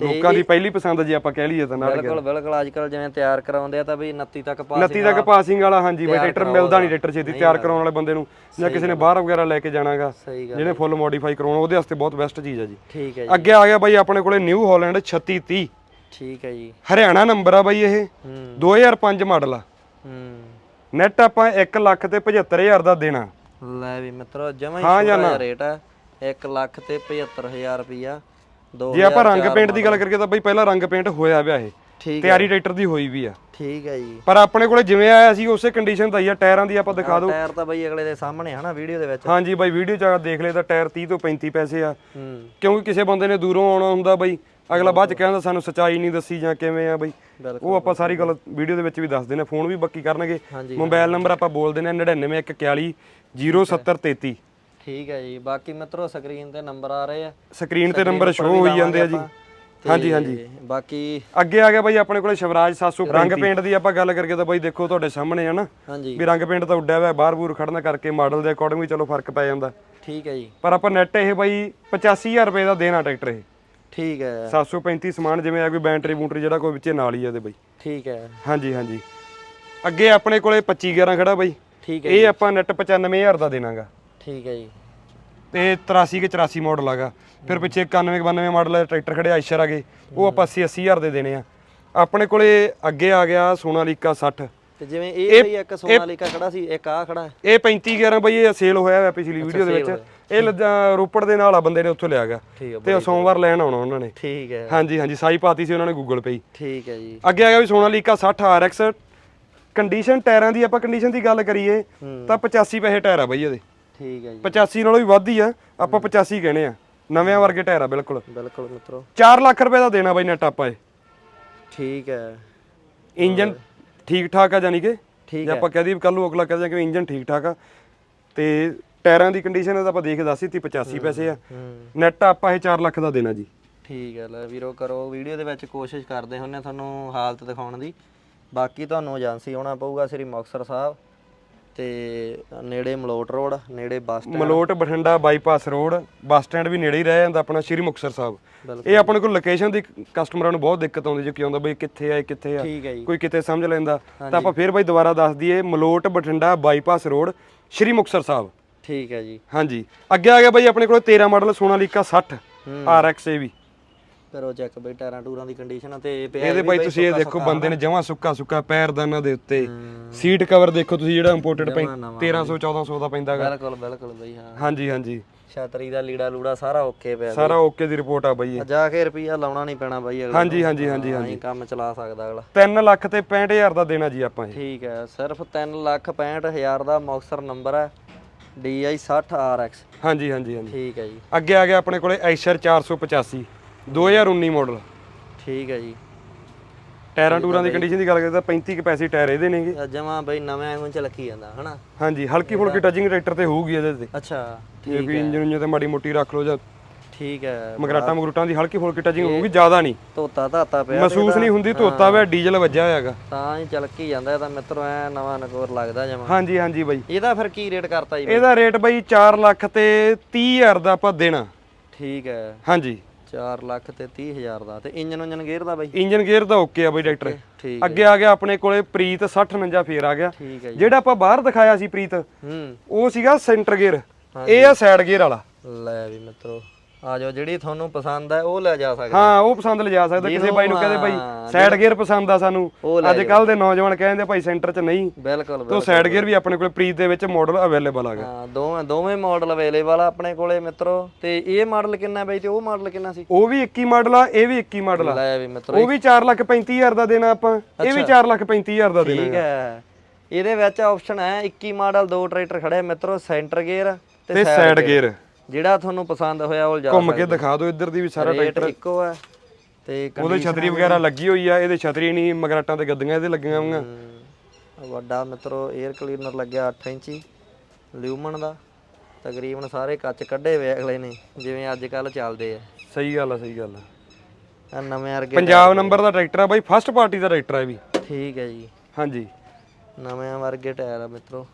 ਲੋਕਾਂ ਦੀ ਪਹਿਲੀ ਪਸੰਦ ਜੀ ਆਪਾਂ ਕਹਿ ਲਈਏ ਤਾਂ
ਬਿਲਕੁਲ ਬਿਲਕੁਲ ਅੱਜ ਕੱਲ ਜਿਵੇਂ ਤਿਆਰ ਕਰਾਉਂਦੇ ਆ ਤਾਂ ਵੀ 29 ਤੱਕ ਪਾਸਿੰਗ
29 ਤੱਕ ਪਾਸਿੰਗ ਵਾਲਾ ਹਾਂਜੀ ਬਈ ਟਰੈਕਟਰ ਮਿਲਦਾ ਨਹੀਂ ਟਰੈਕਟਰ ਛੇਤੀ ਤਿਆਰ ਕਰਾਉਣ ਵਾਲੇ ਬੰਦੇ ਨੂੰ ਜਾਂ ਕਿਸੇ ਨੇ ਬਾਹਰ ਵਗੈਰਾ ਲੈ ਕੇ ਜਾਣਾਗਾ। ਜਿਹਨੇ ਫੁੱਲ ਮੋਡੀਫਾਈ ਕਰਾਉਣਾ ਉਹਦੇ ਵਾਸਤੇ ਬਹੁਤ ਬੈਸਟ ਚੀਜ਼ ਹੈ ਜੀ।
ਠੀਕ ਹੈ ਜੀ।
ਅੱਗੇ ਆ ਗਿਆ ਬਾਈ ਆਪਣੇ ਕੋਲੇ ਨਿਊ ਹਾਲੈਂਡ 3630
ਠੀਕ ਹੈ ਜੀ।
ਹਰਿਆਣਾ ਨੰਬਰ ਆ ਬਾਈ ਇਹ।
ਹੂੰ।
2005 ਮਾਡਲ ਆ।
ਹੂੰ।
ਨੈਟ ਆਪਾਂ 1 ਲੱਖ ਤੇ 75000 ਦਾ ਦੇਣਾ।
ਲੈ ਵੀ ਮਿੱਤਰੋ ਜਮਾ ਹੀ? ਜਿਹਾ ਰੇਟ ਆ। 1 ਲੱਖ ਤੇ 75000 ਰੁਪਈਆ ਦੋ
ਜੇ ਆਪਾਂ ਰੰਗ ਪੇਂਟ ਦੀ ਗੱਲ ਕਰੀਏ ਤਾਂ ਬਾਈ ਪਹਿਲਾਂ ਰੰਗ ਪੇਂਟ ਹੋਇਆ ਵਿਆ ਇਹ।
ਠੀਕ ਹੈ
ਤਿਆਰੀ ਟਰੈਕਟਰ ਦੀ ਹੋਈ ਵੀ ਆ।
ਠੀਕ ਹੈ ਜੀ।
ਪਰ ਆਪਣੇ ਕੋਲੇ ਜਿਵੇਂ ਆਇਆ ਸੀ ਉਸੇ ਕੰਡੀਸ਼ਨ ਦਾ ਹੀ ਆ। ਟਾਇਰਾਂ ਦੀ ਆਪਾਂ ਦਿਖਾ ਦਿਓ।
ਟਾਇਰ ਤਾਂ ਬਈ ਅਗਲੇ ਦੇ ਸਾਹਮਣੇ ਹਨਾ ਵੀਡੀਓ ਦੇ ਵਿੱਚ।
ਹਾਂਜੀ ਬਾਈ ਵੀਡੀਓ ਚ ਦੇਖ ਲੈ ਤਾਂ ਟਾਇਰ 30 ਤੋਂ 35 ਪੈਸੇ ਆ।
ਹੂੰ।
ਕਿਉਂਕਿ ਕਿਸੇ ਬੰਦੇ ਨੇ ਦੂਰੋਂ ਆਉਣਾ ਹੁੰਦਾ ਬਾਈ। ਅਗਲਾ ਬਾਅਦ ਚ ਕਹਿੰਦਾ ਸਾਨੂੰ ਸਚਾਈ ਨਹੀਂ ਦੱਸੀ ਜਾਂ ਕਿਵੇਂ ਆ ਬਾਈ। ਉਹ ਆਪਾਂ ਸਾਰੀ ਗੱਲ ਵੀਡੀਓ ਦੇ ਵਿੱਚ ਵੀ ਦੱਸ ਦਿੰਦੇ ਫੋਨ ਵੀ ਬੱਕੀ ਕਰਨਗੇ। ਮੋਬਾਈਲ ਨੰਬਰ ਆਪਾਂ ਬੋਲ ਦਿੰਦੇ 99141 0733
ਠੀਕ ਹੈ ਜੀ। ਬਾਕੀ ਮਿੱਤਰੋ ਸਕਰੀਨ ਤੇ ਨੰਬਰ ਆ ਰਹੇ ਆ।
ਸਕਰੀਨ ਤੇ ਨੰਬਰ ਸ਼ੋ ਹੋਈ ਜਾਂਦੇ ਆ ਜੀ। ਹਾਂਜੀ ਹਾਂਜੀ।
ਬਾਕੀ
ਅੱਗੇ ਆ ਗਿਆ ਬਾਈ ਆਪਣੇ ਕੋਲੇ ਸ਼ਿਵਰਾਜ 700 ਰੰਗ ਪੇਂਟ ਦੀ ਆਪਾਂ ਗੱਲ ਕਰਕੇ ਤਾਂ ਬਾਈ ਦੇਖੋ ਤੁਹਾਡੇ ਸਾਹਮਣੇ ਨਾ।
ਹਾਂਜੀ।
ਵੀ ਰੰਗ ਪੇਂਟ ਤਾਂ ਉੱਡਿਆ ਹੋਇਆ ਬਾਹਰ ਬੂਰ ਖੜਨਾ ਕਰਕੇ ਮਾਡਲ ਦੇ ਅਕੋਰਡਿੰਗ ਵੀ ਚਲੋ ਫ਼ਰਕ ਪੈ ਜਾਂਦਾ।
ਠੀਕ ਹੈ ਜੀ।
ਪਰ ਆਪਾਂ ਨੈਟ ਇਹ ਬਾਈ 85000 ਰੁਪਏ ਦਾ ਦੇਣਾ ਟਰੈਕਟਰ ਇਹ।
ਠੀਕ ਹੈ।
735 ਸਮਾਨ ਜਿਵੇਂ ਆ ਕੋਈ ਬੈਟਰੀ ਬੂਟਰੀ ਜਿਹੜਾ ਕੋਈ ਵਿੱਚੇ ਨਾਲ ਹੀ ਆ ਇਹਦੇ ਬਾਈ।
ਠੀਕ ਹੈ।
ਹਾਂਜੀ ਹਾਂਜੀ। ਅੱਗੇ ਆਪਣੇ ਕੋਲੇ 25 11 ਖੜਾ ਬਾਈ।
ਠੀਕ ਹੈ
ਇਹ ਆਪਾਂ ਨੈਟ 95000 ਦਾ ਦੇਣਾਗਾ।
ਠੀਕ ਹੈ ਜੀ।
ਤੇ 83 ਕੇ 84 ਮਾਡਲ ਆਗਾ। ਫਿਰ ਪਿੱਛੇ 91 92 ਮਾਡਲ ਟਰੈਕਟਰ ਖੜੇ ਆਇਸ਼ਰ ਆਗੇ। ਉਹ ਆਪਾਂ 80 80000 ਦੇ ਦੇਣੇ ਆ। ਆਪਣੇ ਕੋਲੇ ਅੱਗੇ ਆ ਗਿਆ ਸੋਨਾਲੀਕਾ 60
ਤੇ ਜਿਵੇਂ ਇਹ ਬਈ ਇੱਕ ਸੋਨਾਲੀਕਾ ਖੜਾ ਸੀ ਇੱਕ ਆ ਖੜਾ।
ਇਹ 35 11 ਬਈ ਇਹ ਸੇਲ ਹੋਇਆ ਹੋਇਆ ਪਿਛਲੀ ਵੀਡੀਓ ਦੇ ਵਿੱਚ। ਇਹ ਲੱਜਾ ਰੋਪੜ ਦੇ ਨਾਲ ਆ ਬੰਦੇ ਨੇ ਉੱਥੋਂ ਲਿਆ ਗਾ
ਠੀਕ
ਤੇ ਉਹ ਸੋਮਵਾਰ ਲੈਣ ਆਉਣਾ ਉਹਨਾਂ ਨੇ।
ਠੀਕ ਹੈ।
ਹਾਂਜੀ ਹਾਂਜੀ ਸਾਈ ਪਾਤੀ ਸੀ ਉਹਨਾਂ ਨੇ ਗੂਗਲ ਪੇ
ਠੀਕ ਹੈ ਜੀ।
ਅੱਗੇ ਆ ਗਿਆ ਵੀ ਸੋਨਾਲੀਕਾ 60 RX ਕੰਡੀਸ਼ਨ ਟਾਇਰਾਂ ਦੀ ਆਪਾਂ ਕੰਡੀਸ਼ਨ ਦੀ ਗੱਲ ਕਰੀਏ ਤਾਂ 85 ਪੈਸੇ ਟਾਇਰ ਆ ਬਈ ਇਹਦੇ
ਠੀਕ ਹੈ ਜੀ।
85 ਨਾਲੋਂ ਵੀ ਵੱਧ ਹੀ ਆ ਆਪਾਂ 85 ਕਹਿੰਦੇ ਆ। ਨਵਿਆਂ ਵਰਗੇ ਟਾਇਰ ਆ ਬਿਲਕੁਲ।
ਬਿਲਕੁਲ ਮਿੱਤਰੋ।
4 ਲੱਖ ਰੁਪਏ ਦਾ ਦੇਣਾ ਬਈ ਨੈਟ ਆਪਾਂ ਇਹ।
ਠੀਕ ਹੈ।
ਇੰਜਨ ਠੀਕ ਠਾਕ ਆ ਜਾਨੀ ਕਿ?
ਠੀਕ
ਜੇ ਆਪਾਂ ਕਹਦੇ ਕੱਲ ਨੂੰ ਅਗਲਾ ਕਹਦੇ ਕਿ ਇੰਜਨ ਠੀਕ ਠਾਕ ਆ ਤੇ ਟਾਇਰਾਂ ਦੀ ਕੰਡੀਸ਼ਨ ਤਾਂ ਆਪਾਂ ਦੇਖ ਦੱਸੀ ਤੀ 85 ਪੈਸੇ ਆ। ਨੈਟ ਆਪਾਂ ਇਹ 4 ਲੱਖ ਦਾ ਦੇਣਾ ਜੀ।
ਠੀਕ ਹੈ ਲੈ ਵੀਰੋ ਕਰੋ ਵੀਡੀਓ ਦੇ ਵਿੱਚ ਕੋਸ਼ਿਸ਼ ਕਰਦੇ ਹੁੰਨੇ ਤੁਹਾਨੂੰ ਹਾਲਤ ਦਿਖਾਉਣ ਦੀ। ਬਾਕੀ ਤੁਹਾਨੂੰ ਏਜੰਸੀ ਆਉਣਾ ਪਊਗਾ ਸ੍ਰੀ ਮੁਕਤਸਰ ਸਾਹਿਬ ਤੇ ਨੇੜੇ ਮਲੋਟ ਰੋਡ ਨੇੜੇ bus stand.
Malout Bathinda bypass road bus stand ਵੀ ਨੇੜੇ ਹੀ ਰਹਿ ਜਾਂਦਾ ਆਪਣਾ ਸ਼੍ਰੀ ਮੁਕਤਸਰ ਸਾਹਿਬ। ਇਹ ਆਪਣੇ ਕੋਲ ਲੋਕੇਸ਼ਨ ਦੀ ਕਸਟਮਰਾਂ ਨੂੰ ਬਹੁਤ ਦਿੱਕਤ ਆਉਂਦੀ ਜੇ ਕਿ ਆਉਂਦਾ ਬਈ ਕਿੱਥੇ ਆ ਕਿੱਥੇ ਆ ਕੋਈ ਕਿਤੇ ਸਮਝ ਲੈਂਦਾ ਤਾਂ ਆਪਾਂ ਫੇਰ ਬਾਈ ਦੁਬਾਰਾ ਦੱਸ ਦਈਏ ਮਲੋਟ ਬਠਿੰਡਾ ਬਾਈਪਾਸ ਰੋਡ ਸ਼੍ਰੀ ਮੁਕਤਸਰ ਸਾਹਿਬ।
ਠੀਕ ਹੈ ਜੀ।
ਹਾਂਜੀ। ਅੱਗੇ ਆ ਗਿਆ ਬਾਈ ਆਪਣੇ ਕੋਲ 13 ਮਾਡਲ ਸੋਨਾਲੀਕਾ 60
ਹੂੰ।
RX ਵੀ।
ਕਰੋ ਚੈੱਕ ਬਈ ਟਾਇਰਾਂ ਟੂਰਾਂ ਦੀ ਕੰਡੀਸ਼ਨ ਤੇ ਪਿਆ
ਇਹਦੇ ਬਾਈ ਤੁਸੀਂ ਇਹ ਦੇਖੋ ਬੰਦੇ ਨੇ ਜਮਾਂ ਸੁੱਕਾ ਸੁੱਕਾ ਪੈਰਦਾਨਾਂ ਦੇ ਉੱਤੇ। ਸੀਟ ਕਵਰ ਦੇਖੋ ਤੁਸੀਂ ਜਿਹੜਾ ਇੰਪੋਰਟਡ
ਜਮਾਂ ਨਵਾਂ
1300 1400 ਦਾ ਪੈਂਦਾਗਾ
ਬਿਲਕੁਲ ਬਿਲਕੁਲ ਬਈ ਹਾਂ।
ਹਾਂਜੀ ਹਾਂਜੀ।
ਛਤਰੀ ਦਾ ਲੀੜਾ ਲੂੜਾ ਸਾਰਾ ਓਕੇ ਪਿਆ
ਸਾਰਾ ਓਕੇ ਦੀ ਰਿਪੋਰਟ ਆ ਬਾਈ
ਜਾ ਕੇ ਰੁਪਈਆ ਲਾਉਣਾ ਨਹੀਂ ਪੈਣਾ ਬਾਈ ਅਗਲੇ
ਹਾਂਜੀ ਹਾਂਜੀ ਹਾਂਜੀ
ਹਾਂ ਕੰਮ ਚਲਾ ਸਕਦਾ ਅਗਲਾ।
3 ਲੱਖ ਤੇ 65000 ਦਾ ਦੇਣਾ ਜੀ ਆਪਾਂ ਇਹ।
ਠੀਕ ਹੈ ਸਿਰਫ 3 ਲੱਖ 65000 ਦਾ ਮੁਕਤਸਰ ਨੰਬਰ ਹੈ। DI 60 RX
ਹਾਂਜੀ ਹਾਂਜੀ ਹਾਂਜੀ।
ਠੀਕ ਹੈ ਜੀ।
ਅੱਗੇ ਆ ਗਿਆ ਆਪਣੇ ਕੋਲੇ ਐਸ਼ਰ 485 2019 ਮਾਡਲ
ਠੀਕ ਹੈ ਜੀ।
ਟਾਇਰਾਂ ਟੂਰਾਂ ਦੀ ਕੰਡੀਸ਼ਨ ਦੀ ਗੱਲ ਕਰੀਏ ਤਾਂ 35 ਕਪੈਸਿਟੀ ਟਾਇਰ ਇਹਦੇ ਨੇਗੇ।
ਜਮਾ ਬਈ ਨਵੇਂ ਵਾਂਗੂ ਚ ਲੱਗੀ ਜਾਂਦਾ ਹਨਾ?
ਹਾਂਜੀ ਹਲਕੀ ਫੁਲਕੀ ਟੱਚਿੰਗ ਟਰੈਕਟਰ ਤੇ ਹੋਊਗੀ ਇਹਦੇ ਤੇ।
ਅੱਛਾ ਠੀਕ
ਕੋਈ ਇੰਜਨ ਉਂਜਨ ਤੇ ਮਾੜੀ ਮੋਟੀ ਰੱਖ ਲਓ ਜਾਂ
ਠੀਕ ਹੈ
ਮਗਰਾਟਾਂ ਮਗਰੂਟਾਂ ਦੀ ਹਲਕੀ ਫੁਲਕੀ ਟੱਚਿੰਗ ਹੋਊਗੀ ਜ਼ਿਆਦਾ ਨਹੀਂ।
ਧੋਤਾ ਧਾਤਾ ਪਿਆ
ਮਹਿਸੂਸ ਨਹੀਂ ਹੁੰਦੀ ਧੋਤਾ ਹੋਇਆ ਡੀਜ਼ਲ ਵੱਜਿਆ ਹੋਇਆਗਾ
ਤਾਂ ਹੀ ਚਲਕੀ ਜਾਂਦਾ ਤਾਂ ਮਿੱਤਰੋ ਐ ਨਵਾਂ ਨਕੋਰ ਲੱਗਦਾ ਜਮਾ।
ਹਾਂਜੀ ਹਾਂਜੀ ਬਾਈ।
ਇਹਦਾ ਫਿਰ ਕੀ ਰੇਟ ਕਰਤਾ ਜੀ
ਇਹਦਾ ਰੇਟ ਬਾਈ 4 ਲੱਖ ਤੇ 30000 ਦਾ ਆਪਾਂ ਦੇਣਾ।
ਠੀਕ ਹੈ।
ਹਾਂਜੀ।
4 ਲੱਖ ਤੇ 30000 ਦਾ। ਤੇ ਇੰਜਨ ਉਂਜਨ ਗੇਅਰ ਦਾ ਬਾਈ?
ਇੰਜਨ ਗੇਅਰ ਦਾ ਓਕੇ ਆ ਬਾਈ ਡਾਕਟਰ। ਅੱਗੇ ਆ ਗਿਆ ਆਪਣੇ ਕੋਲੇ ਪ੍ਰੀਤ 6049 ਫੇਰ ਆ ਗਿਆ। ਜਿਹੜਾ ਆਪਾਂ ਬਾਹਰ ਦਿਖਾਇਆ ਸੀ ਪ੍ਰੀਤ
ਹੂੰ।
ਉਹ ਸੀਗਾ ਸੈਂਟਰ ਗੇਅਰ। ਇਹ ਆ ਸਾਈਡ ਗੇਅਰ ਵਾਲਾ।
ਲੈ ਵੀ ਮਿੱਤਰੋ। ਆ ਜਾਓ ਜਿਹੜੀ ਤੁਹਾਨੂੰ ਪਸੰਦ ਹੈ ਉਹ ਲੈ ਜਾ ਸਕਦੇ
ਹਾਂ ਉਹ ਪਸੰਦ ਲਿਜਾ ਸਕਦਾ। ਕਿਸੇ ਬਾਈ ਨੂੰ ਕਹਦੇ ਬਾਈ ਸਾਈਡ ਗੇਅਰ ਪਸੰਦ ਆ ਸਾਨੂੰ। ਅੱਜ ਕੱਲ ਦੇ ਨੌਜਵਾਨ ਕਹਿੰਦੇ ਭਾਈ ਸੈਂਟਰ 'ਚ ਨਹੀਂ।
ਬਿਲਕੁਲ
ਤੋ ਸਾਈਡ ਗੇਅਰ ਵੀ ਆਪਣੇ ਕੋਲੇ ਪ੍ਰੀਤ ਦੇ ਵਿੱਚ ਮਾਡਲ ਅਵੇਲੇਬਲ ਆ ਗਿਆ
ਹਾਂ ਦੋਵੇਂ ਦੋਵੇਂ ਮਾਡਲ ਅਵੇਲੇਬਲ ਆ ਆਪਣੇ ਕੋਲੇ ਮਿੱਤਰੋ। ਤੇ ਇਹ ਮਾਡਲ ਕਿੰਨਾ ਬਈ ਤੇ ਉਹ ਮਾਡਲ ਕਿੰਨਾ ਸੀ?
ਉਹ ਵੀ 21 ਮਾਡਲ ਆ ਇਹ ਵੀ 21 ਮਾਡਲ ਆ।
ਲੈ ਵੀ ਮਿੱਤਰੋ
ਉਹ ਵੀ 4 ਲੱਖ 35000 ਦਾ ਦੇਣਾ ਆਪਾਂ। ਇਹ ਵੀ 4 ਲੱਖ 35000 ਦਾ ਦੇਣਾ
ਠੀਕ ਹੈ। ਇਹਦੇ ਵਿੱਚ ਆਪਸ਼ਨ ਹੈ 21 ਮਾਡਲ ਦੋ ਟਰੈਕਟਰ ਖੜੇ ਮਿੱਤਰੋ ਸੈਂਟਰ ਗੇਅਰ
ਤੇ ਸਾਈਡ ਗੇਅਰ
ਜਿਹੜਾ ਤੁਹਾਨੂੰ ਪਸੰਦ ਹੋਇਆ ਉਹ ਜਾ
ਘੁੰਮ ਕੇ ਦਿਖਾ ਦਿਓ ਇੱਧਰ ਦੀ ਵੀ ਸਾਰਾ
ਰੇਟ ਇੱਕੋ ਹੈ ਤੇ
ਉਹਦੇ ਛਤਰੀ ਵਗੈਰਾ ਲੱਗੀ ਹੋਈ ਆ ਇਹਦੇ ਛਤਰੀ ਨਹੀਂ ਮਗਰਾਟਾਂ ਤੇ ਗੱਦੀਆਂ ਇਹਦੇ ਲੱਗੀਆਂ ਹੋਈਆਂ।
ਵੱਡਾ ਮਿੱਤਰੋ 에ਅਰ ਕਲੀਨਰ ਲੱਗਿਆ 8 ਇੰਚੀ ਲਿਊਮਨ ਦਾ। ਤਕਰੀਬਨ ਸਾਰੇ ਕੱਚ ਕੱਢੇ ਹੋਏ ਅਗਲੇ ਨੇ ਜਿਵੇਂ ਅੱਜ ਕੱਲ ਚੱਲਦੇ ਆ।
ਸਹੀ ਗੱਲ ਆ ਸਹੀ ਗੱਲ ਆ।
ਨਵੇਂ ਵਰਗੇ
ਪੰਜਾਬ ਨੰਬਰ ਦਾ ਟਰੈਕਟਰ ਆ ਬਾਈ ਫਸਟ ਪਾਰਟੀ ਦਾ ਟਰੈਕਟਰ ਆ ਵੀ।
ਠੀਕ ਹੈ ਜੀ।
ਹਾਂਜੀ।
ਨਵੇਂ ਵਰਗੇ ਟਾਇਰ ਆ ਮਿੱਤਰੋ।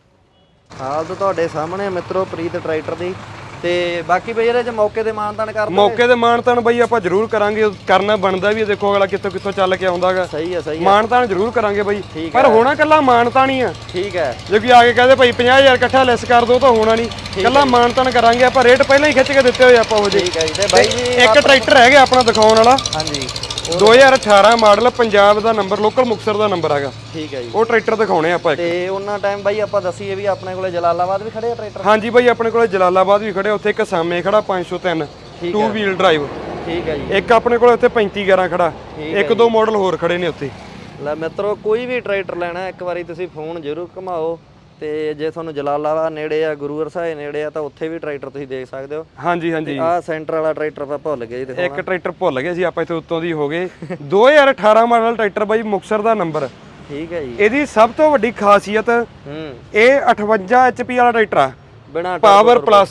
ਹਾਲਤ ਤੁਹਾਡੇ ਸਾਹਮਣੇ ਆ ਮਿੱਤਰੋ ਪ੍ਰੀਤ ਟਰੈਕਟਰ ਦੀ। ਤੇ ਬਾਕੀ ਬਈ ਇਹਦੇ ਚ ਮੌਕੇ ਤੇ ਮਾਨਤਾਨ ਕਰ ਦੋ
ਮੌਕੇ ਤੇ ਮਾਨਤਾਨ ਬਾਈ ਆਪਾਂ ਜ਼ਰੂਰ ਕਰਾਂਗੇ ਕਰਨਾ ਬਣਦਾ ਵੀ ਦੇਖੋ ਅਗਲਾ ਕਿੱਥੋਂ ਕਿੱਥੋਂ ਚੱਲ ਕੇ ਆਉਂਦਾਗਾ
ਸਹੀ ਹੈ ਸਹੀ ਹੈ।
ਮਾਨਤਾਨ ਜ਼ਰੂਰ ਕਰਾਂਗੇ ਬਾਈ। ਪਰ ਹੋਣਾ ਕੱਲਾ ਮਾਨਤਾਨ ਹੀ ਆ।
ਠੀਕ ਹੈ।
ਜੇ ਕੋਈ ਆ ਕੇ ਕਹਦੇ ਭਾਈ 50000 ਇਕੱਠਾ ਲੈਸ ਕਰ ਦੋ ਤਾਂ ਹੋਣਾ ਨਹੀਂ। ਕੱਲਾ ਮਾਨਤਾਨ ਕਰਾਂਗੇ। ਆਪਾਂ ਰੇਟ ਪਹਿਲਾਂ ਹੀ ਖਿੱਚ ਕੇ ਦਿੱਤੇ ਹੋਏ ਆਪਾਂ ਉਹ ਜੇ।
ਠੀਕ ਹੈ ਜੀ। ਤੇ ਬਾਈ ਜੀ
ਇੱਕ ਟਰੈਕਟਰ ਹੈਗਾ ਆਪਣਾ ਦਿਖਾਉਣ ਵਾਲਾ।
ਹਾਂਜੀ।
2018 ਮਾਡਲ ਪੰਜਾਬ ਦਾ ਨੰਬਰ ਲੋਕਲ ਮੁਕਤਸਰ ਦਾ ਨੰਬਰ ਹੈਗਾ।
ਠੀਕ ਹੈ ਜੀ।
ਉਹ ਟਰੈਕਟਰ ਦਿਖਾਉਣੇ ਆਪਾਂ ਇੱਕ।
ਤੇ ਉਹਨਾਂ ਟਾਈਮ ਬਾਈ ਆਪਾਂ ਦਸੀਏ ਵੀ ਆਪਣੇ ਕੋਲੇ ਜਲਾਲਾਬਾਦ ਵੀ ਖੜੇ ਆ ਟਰੈਕਟਰ?
ਹਾਂਜੀ ਬਾਈ ਆਪਣੇ ਕੋਲੇ ਜਲਾਲਾਬਾਦ ਵੀ ਖੜੇ ਉੱਥੇ ਇੱਕ ਸਾਹਮਣੇ ਖੜਾ 503 ਟੂ ਵੀਲ ਡਰਾਈਵ
ਠੀਕ ਹੈ ਜੀ।
ਇੱਕ ਆਪਣੇ ਕੋਲੇ ਉੱਥੇ 3511 ਖੜਾ। ਇੱਕ ਦੋ ਮਾਡਲ ਹੋਰ ਖੜੇ ਨੇ ਉੱਥੇ।
ਲੈ ਮਿੱਤਰੋ ਕੋਈ ਵੀ ਟਰੈਕਟਰ ਲੈਣਾ ਇੱਕ ਵਾਰੀ ਤੁਸੀਂ ਫੋਨ ਜ਼ਰੂਰ ਘੁਮਾਓ। ਤੇ ਜੇ ਤੁਹਾਨੂੰ ਜਲਾਲਾਬਾਦ ਨੇੜੇ ਆ ਗੁਰੂ ਅਰਸਾਏ ਨੇੜੇ ਆ ਤਾਂ ਉੱਥੇ ਵੀ ਟਰੈਕਟਰ ਤੁਸੀਂ ਦੇਖ ਸਕਦੇ ਹੋ।
ਹਾਂਜੀ ਹਾਂਜੀ।
ਆਹ ਸੈਂਟਰ ਵਾਲਾ ਟਰੈਕਟਰ ਆਪਾਂ ਭੁੱਲ ਗਏ ਜੀ ਦੇਖੋ
ਇੱਕ ਟਰੈਕਟਰ ਭੁੱਲ ਗਏ ਸੀ ਆਪਾਂ ਇੱਥੇ ਉੱਤੋਂ ਦੀ ਹੋ ਗਏ। 2018 ਮਾਡਲ ਟਰੈਕਟਰ ਬਾਈ ਮੁਕਤਸਰ ਦਾ ਨੰਬਰ।
ਠੀਕ ਹੈ ਜੀ।
ਇਹਦੀ ਸਭ ਤੋਂ ਵੱਡੀ ਖਾਸੀਅਤ
ਹੂੰ।
ਇਹ 58 HP ਵਾਲਾ ਟਰੈਕਟਰ ਆ।
ਬਿਨਾ
ਪਾਵਰ ਪਲੱਸ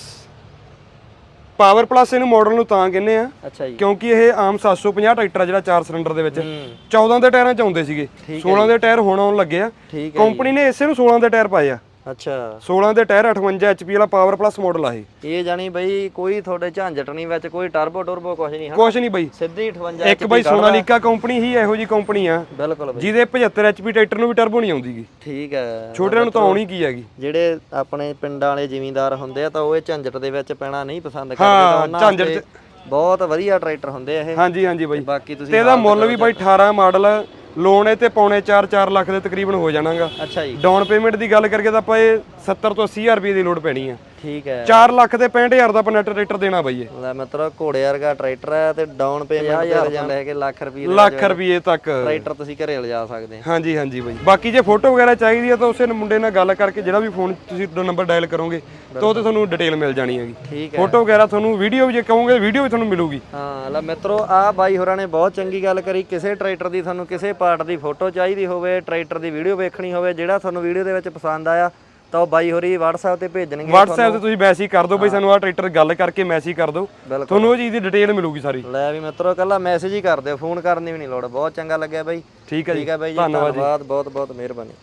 ਪਾਵਰ ਪਲੱਸ ਇਹਨੂੰ ਮਾਡਲ ਨੂੰ ਤਾਂ ਕਹਿੰਦੇ ਆ
ਅੱਛਾ ਜੀ।
ਕਿਉਂਕਿ ਇਹ ਆਮ 750 ਟਰੈਕਟਰ ਆ ਜਿਹੜਾ 4 ਸਿਲੰਡਰ ਦੇ ਵਿੱਚ।
ਹੂੰ।
14 ਦੇ ਟਾਇਰਾਂ ਚ ਆਉਂਦੇ ਸੀਗੇ। 16 ਦੇ ਟਾਇਰ ਹੁਣ ਆਉਣ ਲੱਗੇ ਆ। ਕੰਪਨੀ ਨੇ ਇਸੇ ਨੂੰ 16 ਦੇ ਟਾਇਰ ਪਾਏ ਆ।
ਅੱਛਾ।
16 ਦੇ ਟਾਇਰ 58 HP ਵਾਲਾ ਪਾਵਰ ਪਲੱਸ ਮਾਡਲ ਆ ਇਹ।
ਇਹ ਜਾਨੀ ਬਈ ਕੋਈ ਤੁਹਾਡੇ ਝਾਂਜਟ ਨਹੀਂ ਵਿੱਚ ਕੋਈ ਟਰਬੋ ਟਰਬੋ ਕੁਝ ਨਹੀਂ ਹਾਂ
ਕੁਛ ਨਹੀਂ ਬਾਈ।
ਸਿੱਧੀ 58
ਇੱਕ ਬਾਈ ਸੋਨਾਲੀਕਾ ਕੰਪਨੀ ਹੀ ਇਹੋ ਜੀ ਕੰਪਨੀ ਆ
ਬਿਲਕੁਲ ਬਈ।
ਜਿਹਦੇ 75 HP ਟਰੈਕਟਰ ਨੂੰ ਵੀ ਟਰਬੋ ਨਹੀਂ ਆਉਂਦੀਗੀ
ਠੀਕ ਹੈ।
ਛੋਟਿਆਂ ਨੂੰ ਤਾਂ ਆਉਣੀ ਕੀ ਹੈਗੀ?
ਜਿਹੜੇ ਆਪਣੇ ਪਿੰਡਾਂ ਵਾਲੇ ਜ਼ਿਮੀਂਦਾਰ ਹੁੰਦੇ ਆ ਤਾਂ ਉਹ ਇਹ ਝੰਜਟ ਦੇ ਵਿੱਚ ਪੈਣਾ ਨਹੀਂ ਪਸੰਦ ਕਰਦੇ
ਹਾਂ,
ਤਾਂ ਉਹਨਾਂ
ਝੰਜਟ
ਬਹੁਤ ਵਧੀਆ ਟਰੈਕਟਰ ਹੁੰਦੇ ਆ ਇਹ।
ਹਾਂਜੀ ਹਾਂਜੀ ਬਾਈ।
ਬਾਕੀ ਤੁਸੀਂ
ਤੇ ਇਹਦਾ ਮੁੱਲ ਵੀ ਬਾਈ 18 ਮਾਡਲ ਲੋਨ ਇਹ ਤੇ ਪੌਣੇ 4-4 ਲੱਖ ਦੇ ਤਕਰੀਬਨ ਹੋ ਜਾਣਾਗਾ।
ਅੱਛਾ ਜੀ।
ਡਾਊਨ ਪੇਮੈਂਟ ਦੀ ਗੱਲ ਕਰਕੇ ਤਾਂ ਆਪਾਂ ਇਹ 70 ਤੋਂ 80 ਹਜ਼ਾਰ ਰੁਪਏ ਦੀ ਲੋਡ ਪੈਣੀ ਆ।
ਠੀਕ ਹੈ।
4 ਲੱਖ ਦੇ 65000 ਦਾ ਟਰੈਕਟਰ ਦੇਣਾ ਬਾਈ ਇਹ।
ਲੈ ਮਿੱਤਰੋ ਘੋੜੇ ਵਰਗਾ ਟਰੈਕਟਰ ਹੈ ਤੇ ਡਾਊਨ ਪੇਮੈਂਟ ਤੇ ਜਾਂ ਲੈ ਕੇ ਲੱਖ ਰੁਪਏ
ਲੱਖ ਰੁਪਏ ਤੱਕ।
ਟਰੈਕਟਰ ਤੁਸੀਂ ਘਰੇ ਲਿਜਾ ਸਕਦੇ।
ਹਾਂਜੀ ਹਾਂਜੀ ਬਾਈ। ਬਾਕੀ ਜੇ ਫੋਟੋ ਵਗੈਰਾ ਚਾਹੀਦੀ ਹੈ ਤਾਂ ਉਸੇ ਮੁੰਡੇ ਨਾਲ ਗੱਲ ਕਰਕੇ ਜਿਹੜਾ ਵੀ ਫੋਨ ਤੁਸੀਂ ਨੰਬਰ ਡਾਇਲ ਕਰੋਗੇ ਤਾਂ ਉਹ ਤੇ ਤੁਹਾਨੂੰ ਡਿਟੇਲ ਮਿਲ ਜਾਣੀ ਹੈਗੀ।
ਠੀਕ ਹੈ।
ਫੋਟੋ ਵਗੈਰਾ ਤੁਹਾਨੂੰ ਵੀਡੀਓ ਵੀ ਜੇ ਕਹੋਗੇ ਵੀਡੀਓ ਵੀ ਤੁਹਾਨੂੰ ਮਿਲੂਗੀ।
ਹਾਂ ਲੈ ਮਿੱਤਰੋ ਆ ਬਾਈ ਹੋਰਾਂ ਨੇ ਬਹੁਤ ਚੰਗੀ ਗੱਲ ਕਰੀ। ਕਿਸੇ ਟਰੈਕਟਰ ਦੀ ਤੁਹਾਨੂੰ ਕਿਸੇ ਪਾਰਟ ਦੀ ਫੋਟੋ ਚਾਹੀਦੀ ਹੋਵੇ ਟਰੈਕਟਰ ਦੀ ਵੀਡੀਓ ਵੇਖਣੀ ਹੋਵੇ ਜਿਹੜਾ ਤੁਹਾਨੂੰ ਵੀਡੀਓ ਦੇ ਵਿੱਚ ਪਸੰਦ ਆਇਆ ਤਾਂ ਉਹ ਬਾਈ ਹੋਰੀ WhatsApp ਤੇ ਭੇਜਣਗੇ
WhatsApp ਤੇ ਤੁਸੀਂ ਮੈਸੇਜ ਕਰ ਦਿਓ ਬਈ ਸਾਨੂੰ ਆਹ ਟਰੈਕਟਰ ਗੱਲ ਕਰਕੇ ਮੈਸੇਜ ਕਰ ਦਿਓ। ਤੁਹਾਨੂੰ ਉਹ ਚੀਜ਼ ਦੀ ਡਿਟੇਲ ਮਿਲੂਗੀ ਸਾਰੀ।
ਲੈ ਵੀ ਮਿੱਤਰੋ ਕੱਲਾ ਮੈਸੇਜ ਹੀ ਕਰ ਦਿਓ ਫੋਨ ਕਰਨ ਦੀ ਵੀ ਨਹੀਂ ਲੋੜ ਬਹੁਤ ਚੰਗਾ ਲੱਗਿਆ ਬਾਈ।
ਠੀਕ ਹੈ ਜੀ।
ਠੀਕ ਹੈ ਬਾਈ
ਜੀ
ਧੰਨਵਾਦ ਬਹੁਤ ਬਹੁਤ ਮਿਹਰਬਾਨੀ।